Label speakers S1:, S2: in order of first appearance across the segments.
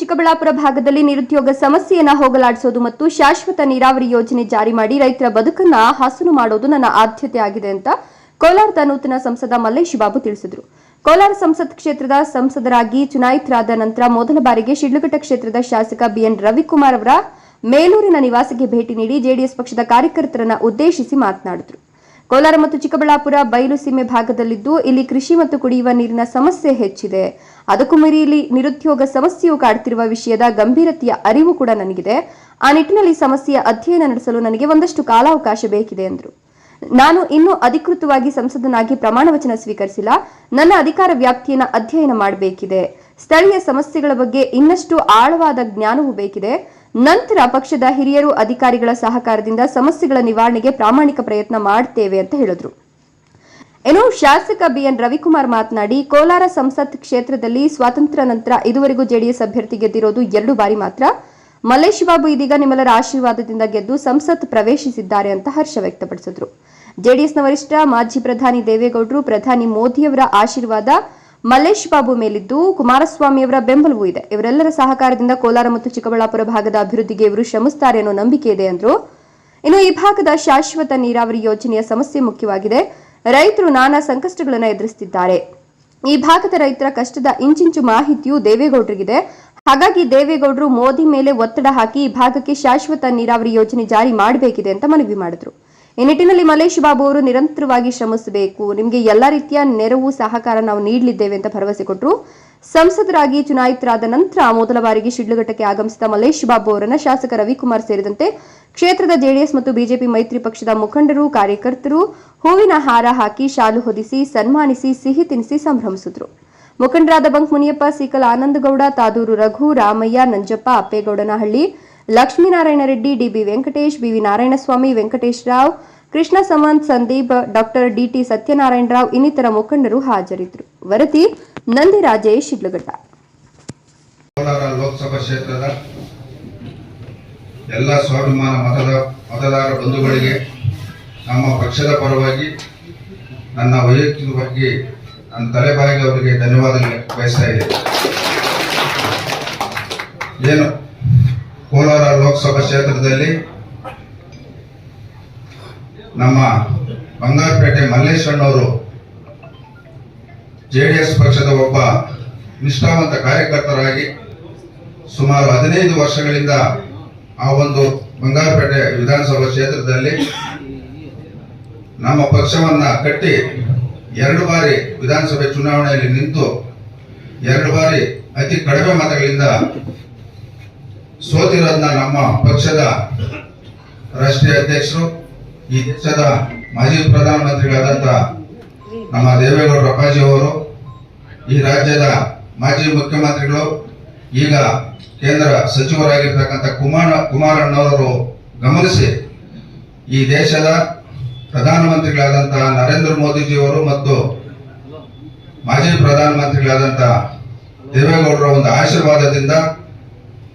S1: ಚಿಕ್ಕಬಳ್ಳಾಪುರ ಭಾಗದಲ್ಲಿ ನಿರುದ್ಯೋಗ ಸಮಸ್ಯೆಯನ್ನ ಹೋಗಲಾಡಿಸೋದು ಮತ್ತು ಶಾಶ್ವತ ನೀರಾವರಿ ಯೋಜನೆ ಜಾರಿ ಮಾಡಿ ರೈತರ ಬದುಕನ್ನ ಹಸನು ಮಾಡೋದು ನನ್ನ ಆದ್ಯತೆ ಆಗಿದೆ ಅಂತ ಕೋಲಾರದ ನೂತನ ಸಂಸದ ಮಲ್ಲೇಶ್ ಬಾಬು ತಿಳಿಸಿದರು. ಕೋಲಾರ ಸಂಸತ್ ಕ್ಷೇತ್ರದ ಸಂಸದರಾಗಿ ಚುನಾಯಿತರಾದ ನಂತರ ಮೊದಲ ಬಾರಿಗೆ ಶಿಡ್ಲಘಟ್ಟ ಕ್ಷೇತ್ರದ ಶಾಸಕ ಬಿಎನ್ ರವಿಕುಮಾರ್ ಅವರ ಮೇಲೂರಿನ ನಿವಾಸಕ್ಕೆ ಭೇಟಿ ನೀಡಿ ಜೆಡಿಎಸ್ ಪಕ್ಷದ ಕಾರ್ಯಕರ್ತರನ್ನ ಉದ್ದೇಶಿಸಿ ಮಾತನಾಡಿದರು. ಕೋಲಾರ ಮತ್ತು ಚಿಕ್ಕಬಳ್ಳಾಪುರ ಬಯಲು ಸೀಮೆ ಭಾಗದಲ್ಲಿದ್ದು ಇಲ್ಲಿ ಕೃಷಿ ಮತ್ತು ಕುಡಿಯುವ ನೀರಿನ ಸಮಸ್ಯೆ ಹೆಚ್ಚಿದೆ. ಅದಕ್ಕೂ ಮೀರಿ ಇಲ್ಲಿ ನಿರುದ್ಯೋಗ ಸಮಸ್ಯೆಯು ಕಾಡ್ತಿರುವ ವಿಷಯದ ಗಂಭೀರತೆಯ ಅರಿವು ಕೂಡ ನನಗಿದೆ. ಆ ನಿಟ್ಟಿನಲ್ಲಿ ಸಮಸ್ಯೆಯ ಅಧ್ಯಯನ ನಡೆಸಲು ನನಗೆ ಒಂದಷ್ಟು ಕಾಲಾವಕಾಶ ಬೇಕಿದೆ, ಎಂದರು. ನಾನು ಇನ್ನೂ ಅಧಿಕೃತವಾಗಿ ಸಂಸದನಾಗಿ ಪ್ರಮಾಣ ವಚನ ಸ್ವೀಕರಿಸಿಲ್ಲ. ನನ್ನ ಅಧಿಕಾರ ವ್ಯಾಪ್ತಿಯನ್ನು ಅಧ್ಯಯನ ಮಾಡಬೇಕಿದೆ. ಸ್ಥಳೀಯ ಸಮಸ್ಯೆಗಳ ಬಗ್ಗೆ ಇನ್ನಷ್ಟು ಆಳವಾದ ಜ್ಞಾನವೂ ಬೇಕಿದೆ. ನಂತರ ಪಕ್ಷದ ಹಿರಿಯರು ಅಧಿಕಾರಿಗಳ ಸಹಕಾರದಿಂದ ಸಮಸ್ಯೆಗಳ ನಿವಾರಣೆಗೆ ಪ್ರಾಮಾಣಿಕ ಪ್ರಯತ್ನ ಮಾಡ್ತೇವೆ ಅಂತ ಹೇಳಿದ್ರು. ಇನ್ನು ಶಾಸಕ ಬಿಎನ್ ರವಿಕುಮಾರ್ ಮಾತನಾಡಿ, ಕೋಲಾರ ಸಂಸತ್ ಕ್ಷೇತ್ರದಲ್ಲಿ ಸ್ವಾತಂತ್ರ್ಯ ನಂತರ ಇದುವರೆಗೂ ಜೆಡಿಎಸ್ ಅಭ್ಯರ್ಥಿ ಗೆದ್ದಿರೋದು ಎರಡು ಬಾರಿ ಮಾತ್ರ. ಮಲ್ಲೇಶ್ ಬಾಬು ಇದೀಗ ನಿಮ್ಮೆಲ್ಲರ ಆಶೀರ್ವಾದದಿಂದ ಗೆದ್ದು ಸಂಸತ್ ಪ್ರವೇಶಿಸಿದ್ದಾರೆ ಅಂತ ಹರ್ಷ ವ್ಯಕ್ತಪಡಿಸಿದ್ರು. ಜೆಡಿಎಸ್ನ ವರಿಷ್ಠ ಮಾಜಿ ಪ್ರಧಾನಿ ದೇವೇಗೌಡರು, ಪ್ರಧಾನಿ ಮೋದಿಯವರ ಆಶೀರ್ವಾದ ಮಲ್ಲೇಶ್ ಬಾಬು ಮೇಲಿದ್ದು ಕುಮಾರಸ್ವಾಮಿಯವರ ಬೆಂಬಲವೂ ಇದೆ. ಇವರೆಲ್ಲರ ಸಹಕಾರದಿಂದ ಕೋಲಾರ ಮತ್ತು ಚಿಕ್ಕಬಳ್ಳಾಪುರ ಭಾಗದ ಅಭಿವೃದ್ಧಿಗೆ ಇವರು ಶ್ರಮಿಸುತ್ತಾರೆ ಅನ್ನೋ ನಂಬಿಕೆ ಇದೆ ಅಂದ್ರು. ಇನ್ನು ಈ ಭಾಗದ ಶಾಶ್ವತ ನೀರಾವರಿ ಯೋಜನೆಯ ಸಮಸ್ಯೆ ಮುಖ್ಯವಾಗಿದೆ. ರೈತರು ನಾನಾ ಸಂಕಷ್ಟಗಳನ್ನು ಎದುರಿಸುತ್ತಿದ್ದಾರೆ ಈ ಭಾಗದ ರೈತರ ಕಷ್ಟದ ಇಂಚಿಂಚು ಮಾಹಿತಿಯು ದೇವೇಗೌಡರಿಗಿದೆ. ಹಾಗಾಗಿ ದೇವೇಗೌಡರು ಮೋದಿ ಮೇಲೆ ಒತ್ತಡ ಹಾಕಿ ಈ ಭಾಗಕ್ಕೆ ಶಾಶ್ವತ ನೀರಾವರಿ ಯೋಜನೆ ಜಾರಿ ಮಾಡಬೇಕಿದೆ ಅಂತ ಮನವಿ ಮಾಡಿದ್ರು. ಈ ನಿಟ್ಟಿನಲ್ಲಿ ಮಲೇಶ್ ಬಾಬು ಅವರು ನಿರಂತರವಾಗಿ ಶ್ರಮಿಸಬೇಕು. ನಿಮಗೆ ಎಲ್ಲ ರೀತಿಯ ನೆರವು, ಸಹಕಾರ ನಾವು ನೀಡಲಿದ್ದೇವೆ ಅಂತ ಭರವಸೆ ಕೊಟ್ಟರು ಸಂಸದರಾಗಿ ಚುನಾಯಿತರಾದ ನಂತರ ಮೊದಲ ಬಾರಿಗೆ ಶಿಡ್ಲಘಟ್ಟಕ್ಕೆ ಆಗಮಿಸಿದ ಮಲೇಶ್ ಬಾಬು ಅವರನ್ನು ಶಾಸಕ ರವಿಕುಮಾರ್ ಸೇರಿದಂತೆ ಕ್ಷೇತ್ರದ ಜೆಡಿಎಸ್ ಮತ್ತು ಬಿಜೆಪಿ ಮೈತ್ರಿ ಪಕ್ಷದ ಮುಖಂಡರು, ಕಾರ್ಯಕರ್ತರು ಹೂವಿನ ಹಾರ ಹಾಕಿ ಶಾಲು ಹೊದಿಸಿ, ಸನ್ಮಾನಿಸಿ, ಸಿಹಿ ತಿನಿಸಿ ಸಂಭ್ರಮಿಸಿದರು. ಮುಖಂಡರಾದ bunk Muniyappa, Seekal Anandagowda, Tadur Raghu, Ramaiah, Nanjappa, Appegowdanahalli Lakshminarayana Reddy D B Venkatesh, B V Narayanaswamy, Venkatesh Rao, Krishna Samanth, Sandeep, doctor D T Satyanarayana Rao ಇನ್ನಿತರ ಮುಖಂಡರು ಹಾಜರಿದ್ದರು. ವರದಿ ನಂದಿರಾಜೇಶ್ ಶಿಡ್ಲಘಟ್ಟ.
S2: ಕೋಲಾರ ಲೋಕಸಭಾ ಕ್ಷೇತ್ರದ ಎಲ್ಲ ಸ್ವಾಭಿಮಾನ ಮತದ ಮತದಾರ ಬಂಧುಗಳಿಗೆ ನಮ್ಮ ಪಕ್ಷದ ಪರವಾಗಿ ನನ್ನ ಬಗ್ಗೆ ನನ್ನ ತಲೆಬಾಯಿಗೆ ಅವರಿಗೆ ಧನ್ಯವಾದಗಳು ಬಯಸ್ತಾ ಇದ್ದೇನೆ. ಏನು ಕೋಲಾರ ಲೋಕಸಭಾ ಕ್ಷೇತ್ರದಲ್ಲಿ ನಮ್ಮ ಬಂಗಾರಪೇಟೆ ಮಲ್ಲೇಶಣ್ಣವರು ಜೆಡಿಎಸ್ ಪಕ್ಷದ ಒಬ್ಬ ನಿಷ್ಠಾವಂತ ಕಾರ್ಯಕರ್ತರಾಗಿ ಸುಮಾರು ಹದಿನೈದು ವರ್ಷಗಳಿಂದ ಆ ಒಂದು ಬಂಗಾರಪೇಟೆ ವಿಧಾನಸಭಾ ಕ್ಷೇತ್ರದಲ್ಲಿ ನಮ್ಮ ಪಕ್ಷವನ್ನ ಕಟ್ಟಿ ಎರಡು ಬಾರಿ ವಿಧಾನಸಭೆ ಚುನಾವಣೆಯಲ್ಲಿ ನಿಂತು ಎರಡು ಬಾರಿ ಅತಿ ಕಡಿಮೆ ಮತಗಳಿಂದ ಸೋತಿರೋದನ್ನ ನಮ್ಮ ಪಕ್ಷದ ರಾಷ್ಟ್ರೀಯ ಅಧ್ಯಕ್ಷರು, ಈ ದೇಶದ ಮಾಜಿ ಪ್ರಧಾನಮಂತ್ರಿಗಳಾದಂಥ ನಮ್ಮ ದೇವೇಗೌಡ ಅಪ್ಪಾಜಿ ಅವರು, ಈ ರಾಜ್ಯದ ಮಾಜಿ ಮುಖ್ಯಮಂತ್ರಿಗಳು, ಈಗ ಕೇಂದ್ರ ಸಚಿವರಾಗಿರ್ತಕ್ಕಂಥ ಕುಮಾರ ಕುಮಾರಣ್ಣವರು ಗಮನಿಸಿ, ಈ ದೇಶದ ಪ್ರಧಾನಮಂತ್ರಿಗಳಾದಂತಹ ನರೇಂದ್ರ ಮೋದಿಜಿಯವರು ಮತ್ತು ಮಾಜಿ ಪ್ರಧಾನಮಂತ್ರಿಗಳಾದಂತಹ ದೇವೇಗೌಡರ ಒಂದು ಆಶೀರ್ವಾದದಿಂದ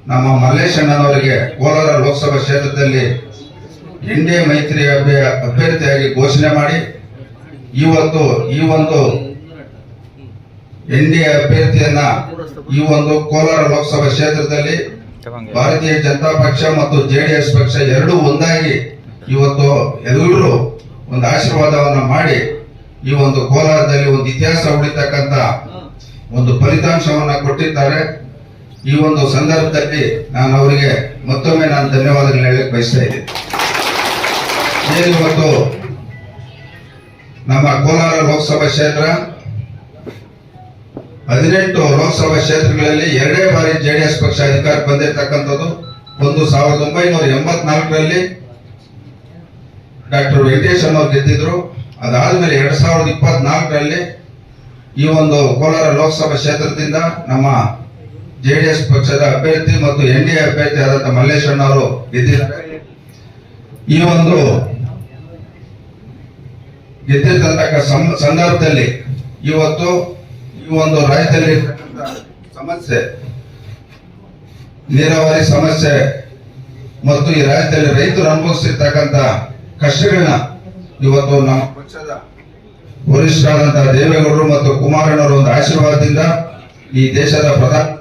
S2: ನಮ್ಮ ಮಲ್ಲೇಶಣ್ಣನವರಿಗೆ ಕೋಲಾರ ಲೋಕಸಭಾ ಕ್ಷೇತ್ರದಲ್ಲಿ ಎನ್ ಡಿ ಎ ಮೈತ್ರಿ ಅಭ್ಯ- ಅಭ್ಯರ್ಥಿಯಾಗಿ ಘೋಷಣೆ ಮಾಡಿ, ಇವತ್ತು ಈ ಒಂದು ಎನ್ ಡಿ ಎ ಅಭ್ಯರ್ಥಿಯನ್ನ ಈ ಒಂದು ಕೋಲಾರ ಲೋಕಸಭಾ ಕ್ಷೇತ್ರದಲ್ಲಿ ಭಾರತೀಯ ಜನತಾ ಪಕ್ಷ ಮತ್ತು ಜೆಡಿಎಸ್ ಪಕ್ಷ ಎರಡೂ ಒಂದಾಗಿ ಇವತ್ತು ಎಲ್ಲರೂ ಒಂದು ಆಶೀರ್ವಾದವನ್ನು ಮಾಡಿ ಈ ಒಂದು ಕೋಲಾರದಲ್ಲಿ ಒಂದು ಇತಿಹಾಸ ಉಳಿತಕ್ಕಂತ ಒಂದು ಫಲಿತಾಂಶವನ್ನ ಕೊಟ್ಟಿದ್ದಾರೆ. ಈ ಒಂದು ಸಂದರ್ಭದಲ್ಲಿ ನಾನು ಅವರಿಗೆ ಮತ್ತೊಮ್ಮೆ ನಾನು ಧನ್ಯವಾದಗಳು ಹೇಳಕ್ ಬಯಸ್ತಾ ಇದ್ದೀನಿ. ಇವತ್ತು ನಮ್ಮ ಕೋಲಾರ ಲೋಕಸಭಾ ಕ್ಷೇತ್ರ, ಹದಿನೆಂಟು ಲೋಕಸಭಾ ಕ್ಷೇತ್ರಗಳಲ್ಲಿ ಎರಡೇ ಬಾರಿ ಜೆಡಿಎಸ್ ಪಕ್ಷ ಅಧಿಕಾರ ಬಂದಿರತಕ್ಕಂಥದ್ದು ಒಂದು ಸಾವಿರದ ಒಂಬೈನೂರ ಎಂಬತ್ನಾಲ್ಕರಲ್ಲಿ ಡಾಕ್ಟರ್ ವೆಂಕಟೇಶ್ ಅವರು ಗೆದ್ದಿದ್ರು. ಅದಾದ್ಮೇಲೆ ಎರಡ್ ಸಾವಿರದ ಇಪ್ಪತ್ನಾಲ್ಕರಲ್ಲಿ ಈ ಒಂದು ಕೋಲಾರ ಲೋಕಸಭಾ ಕ್ಷೇತ್ರದಿಂದ ನಮ್ಮ ಜೆಡಿಎಸ್ ಪಕ್ಷದ ಅಭ್ಯರ್ಥಿ ಮತ್ತು ಎನ್ ಡಿ ಎ ಅಭ್ಯರ್ಥಿ ಆದಂತ ಮಲ್ಲೇಶಣ್ಣ ಅವರು ಗೆದ್ದಿದ್ದಾರೆ. ಈ ಒಂದು ಗೆದ್ದಿರ್ತಕ್ಕಂಥ ಸಂದರ್ಭದಲ್ಲಿ ಇವತ್ತು ಈ ಒಂದು ರಾಜ್ಯದಲ್ಲಿ ಸಮಸ್ಯೆ, ನೀರಾವರಿ ಸಮಸ್ಯೆ ಮತ್ತು ಈ ರಾಜ್ಯದಲ್ಲಿ ರೈತರು ಅನುಭವಿಸಿರ್ತಕ್ಕಂತ ಕಷ್ಟಗಳನ್ನ ಇವತ್ತು ನಮ್ಮ ಪಕ್ಷದ ವರಿಷ್ಠರಾದಂತಹ ದೇವೇಗೌಡರು ಮತ್ತು ಕುಮಾರಣ್ಣವರ ಒಂದು ಆಶೀರ್ವಾದದಿಂದ ಈ ದೇಶದ ಪ್ರಧಾನಮಂತ್ರಿಗಳಾದಂತಹ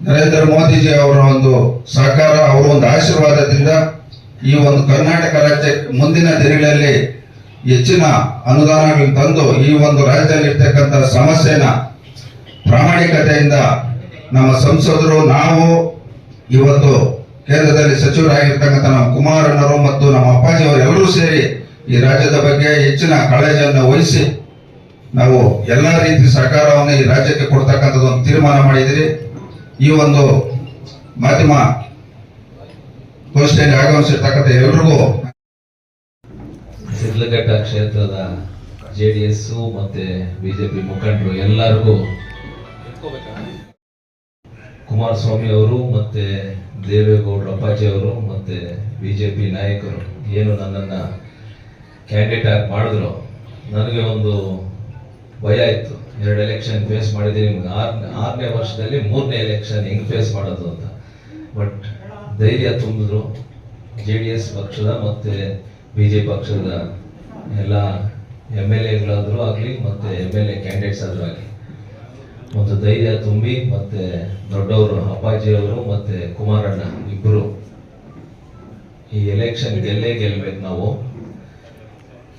S2: ನರೇಂದ್ರ ಮೋದಿಜಿ ಅವರ ಒಂದು ಸಹಕಾರ, ಅವರ ಒಂದು ಆಶೀರ್ವಾದದಿಂದ ಈ ಒಂದು ಕರ್ನಾಟಕ ರಾಜ್ಯ ಮುಂದಿನ ದಿನಗಳಲ್ಲಿ ಹೆಚ್ಚಿನ ಅನುದಾನಗಳನ್ನು ತಂದು ಈ ಒಂದು ರಾಜ್ಯದಲ್ಲಿ ಇರ್ತಕ್ಕಂಥ ಸಮಸ್ಯೆನ ಪ್ರಾಮಾಣಿಕತೆಯಿಂದ ನಮ್ಮ ಸಂಸದರು, ನಾವು ಇವತ್ತು ಕೇಂದ್ರದಲ್ಲಿ ಸಚಿವರಾಗಿರ್ತಕ್ಕಂಥ ನಮ್ಮ ಕುಮಾರಣ್ಣರು ಮತ್ತು ನಮ್ಮ ಅಪ್ಪಾಜಿ ಅವರು ಎಲ್ಲರೂ ಸೇರಿ ಈ ರಾಜ್ಯದ ಬಗ್ಗೆ ಹೆಚ್ಚಿನ ಕಾಳಜಿಯನ್ನು ವಹಿಸಿ ನಾವು ಎಲ್ಲ ರೀತಿ ಸಹಕಾರವನ್ನು ಈ ರಾಜ್ಯಕ್ಕೆ ಕೊಡ್ತಕ್ಕಂಥದ್ದು ಒಂದು ತೀರ್ಮಾನ ಮಾಡಿದಿರಿ ಈ ಒಂದು ಮಾಧ್ಯಮ ಗೋಷ್ಠಿಯಲ್ಲಿ ಆಗಮಿಸಿರ್ತಕ್ಕಂಥ ಎಲ್ರಿಗೂ
S3: ಸಿದ್ಲಘಟ್ಟ ಕ್ಷೇತ್ರದ ಜೆ ಡಿ ಎಸ್ ಮತ್ತೆ ಬಿಜೆಪಿ ಮುಖಂಡರು ಎಲ್ಲರಿಗೂ ಕುಮಾರಸ್ವಾಮಿ ಅವರು ಮತ್ತೆ ದೇವೇಗೌಡ ಅಪ್ಪಾಜಿ ಅವರು ಮತ್ತೆ ಬಿಜೆಪಿ ನಾಯಕರು ಏನು ನನ್ನನ್ನು ಕ್ಯಾಂಡಿಡೇಟ್ ಆಗಿ ಮಾಡಿದ್ರು, ನನಗೆ ಒಂದು ಭಯ ಇತ್ತು. ಎರಡು ಎಲೆಕ್ಷನ್ ಫೇಸ್ ಮಾಡಿದ್ದೀನಿ ಆರನೇ ವರ್ಷದಲ್ಲಿ ಮೂರನೇ ಎಲೆಕ್ಷನ್ ಹೆಂಗ್ ಫೇಸ್ ಮಾಡೋದು ಅಂತ. ಬಟ್ ಧೈರ್ಯ ತುಂಬಿದ್ರು. ಜೆ ಡಿ ಎಸ್ ಪಕ್ಷದ ಮತ್ತೆ ಬಿ ಜೆ ಪಕ್ಷದ ಎಲ್ಲ ಎಂ ಎಲ್ ಎಗಳಾದರೂ ಆಗಲಿ, ಮತ್ತೆ ಎಂ ಎಲ್ ಎ ಕ್ಯಾಂಡಿಡೇಟ್ಸ್ ಆದರೂ ಆಗಲಿ. ಒಂದು ಧೈರ್ಯ ತುಂಬಿ, ಮತ್ತೆ ದೊಡ್ಡವರು ಅಪ್ಪಾಜಿಯವರು ಮತ್ತೆ ಕುಮಾರಣ್ಣ ಇಬ್ಬರು ಈ ಎಲೆಕ್ಷನ್ ಗೆಲ್ಲೇ ಗೆಲ್ಲಬೇಕು ನಾವು.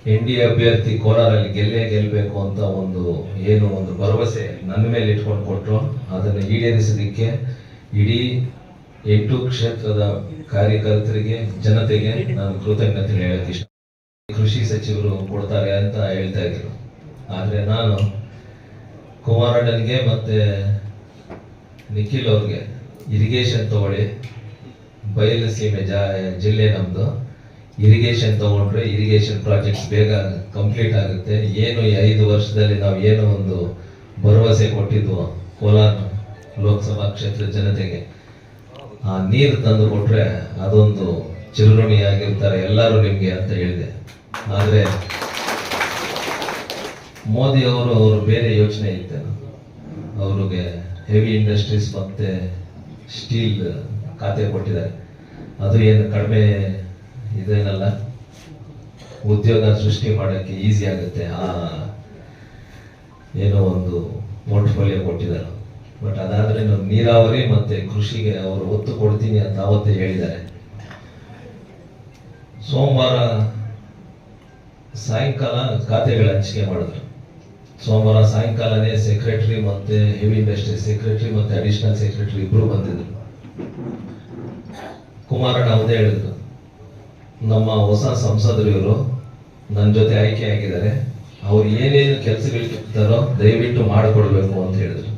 S3: ಎನ್ ಡಿ ಅಭ್ಯರ್ಥಿ ಕೋಲಾರಲ್ಲಿ ಗೆಲ್ಲೇ ಗೆಲ್ಲಬೇಕು ಅಂತ ಒಂದು ಏನು ಒಂದು ಭರವಸೆ ನನ್ನ ಮೇಲೆ ಇಟ್ಕೊಂಡು ಕೊಟ್ಟರು. ಅದನ್ನು ಈಡೇರಿಸೋದಕ್ಕೆ ಇಡೀ ಎಂಟು ಕ್ಷೇತ್ರದ ಕಾರ್ಯಕರ್ತರಿಗೆ, ಜನತೆಗೆ ನಾನು ಕೃತಜ್ಞತೆ ಹೇಳಕ್ಕೆ ಇಷ್ಟ. ಕೃಷಿ ಸಚಿವರು ಕೊಡ್ತಾರೆ ಅಂತ ಹೇಳ್ತಾ ಇದ್ರು. ಆದರೆ ನಾನು ಕುಮಾರಣ್ಣನಿಗೆ ಮತ್ತು ನಿಖಿಲ್ ಅವ್ರಿಗೆ ಇರಿಗೇಷನ್ ತಗೊಳ್ಳಿ. ಬಯಲು ಸೀಮೆ ಜಾ, ಜಿಲ್ಲೆ ನಮ್ದು. ಇರಿಗೇಷನ್ ತಗೊಂಡ್ರೆ ಇರಿಗೇಷನ್ ಪ್ರಾಜೆಕ್ಟ್ಸ್ ಬೇಗ ಕಂಪ್ಲೀಟ್ ಆಗುತ್ತೆ. ಏನು ಐದು ವರ್ಷದಲ್ಲಿ ನಾವು ಏನು ಒಂದು ಭರವಸೆ ಕೊಟ್ಟಿದ್ವು ಕೋಲಾರ ಲೋಕಸಭಾ ಕ್ಷೇತ್ರದ ಜನತೆಗೆ, ಆ ನೀರು ತಂದು ಕೊಟ್ರೆ ಅದೊಂದು ಚಿರುರುಣಿ ಆಗಿರ್ತಾರೆ ಎಲ್ಲರೂ ನಿಮಗೆ ಅಂತ ಹೇಳಿದೆ. ಆದರೆ ಮೋದಿ ಅವರು ಅವರು ಬೇರೆ ಯೋಚನೆ ಇತ್ತು. ಅವ್ರಿಗೆ ಹೆವಿ ಇಂಡಸ್ಟ್ರೀಸ್ ಮತ್ತೆ ಸ್ಟೀಲ್ ಖಾತೆ ಕೊಟ್ಟಿದ್ದಾರೆ. ಅದು ಏನು ಕಡಿಮೆ ಇದೇನಲ್ಲ? ಉದ್ಯೋಗ ಸೃಷ್ಟಿ ಮಾಡೋಕ್ಕೆ ಈಸಿ ಆಗುತ್ತೆ. ಆ, ಏನೋ ಒಂದು ಪೋರ್ಟ್ಫೋಲಿಯೋ ಕೊಟ್ಟಿದ್ದಾರೆ. ಬಟ್ ಅದಾದ್ರೆ ನೀರಾವರಿ ಮತ್ತೆ ಕೃಷಿಗೆ ಅವರು ಒತ್ತು ಕೊಡ್ತೀನಿ ಅಂತ ಅವತ್ತೇ ಹೇಳಿದ್ದಾರೆ. ಸೋಮವಾರ ಸಾಯಂಕಾಲ ಖಾತೆಗಳ ಹಂಚಿಕೆ ಮಾಡಿದ್ರು. ಸೋಮವಾರ ಸಾಯಂಕಾಲನೇ ಸೆಕ್ರೆಟರಿ ಮತ್ತೆ ಹೆವಿ ಇಂಡಸ್ಟ್ರಿ ಸೆಕ್ರೆಟರಿ ಮತ್ತೆ ಅಡಿಷನಲ್ ಸೆಕ್ರೆಟರಿ ಇಬ್ರು ಬಂದಿದ್ರು. ಕುಮಾರಣ್ಣ ಅವದೇ ಹೇಳಿದ್ರು. ನಮ್ಮ ಹೊಸ ಸಂಸದರು ಇವರು ನನ್ನ ಜೊತೆ ಆಯ್ಕೆ ಆಗಿದ್ದಾರೆ. ಅವ್ರು ಏನೇನು ಕೆಲಸಗಳಿರ್ತಾರೋ ದಯವಿಟ್ಟು ಮಾಡಿಕೊಡ್ಬೇಕು ಅಂತ ಹೇಳಿದ್ರು.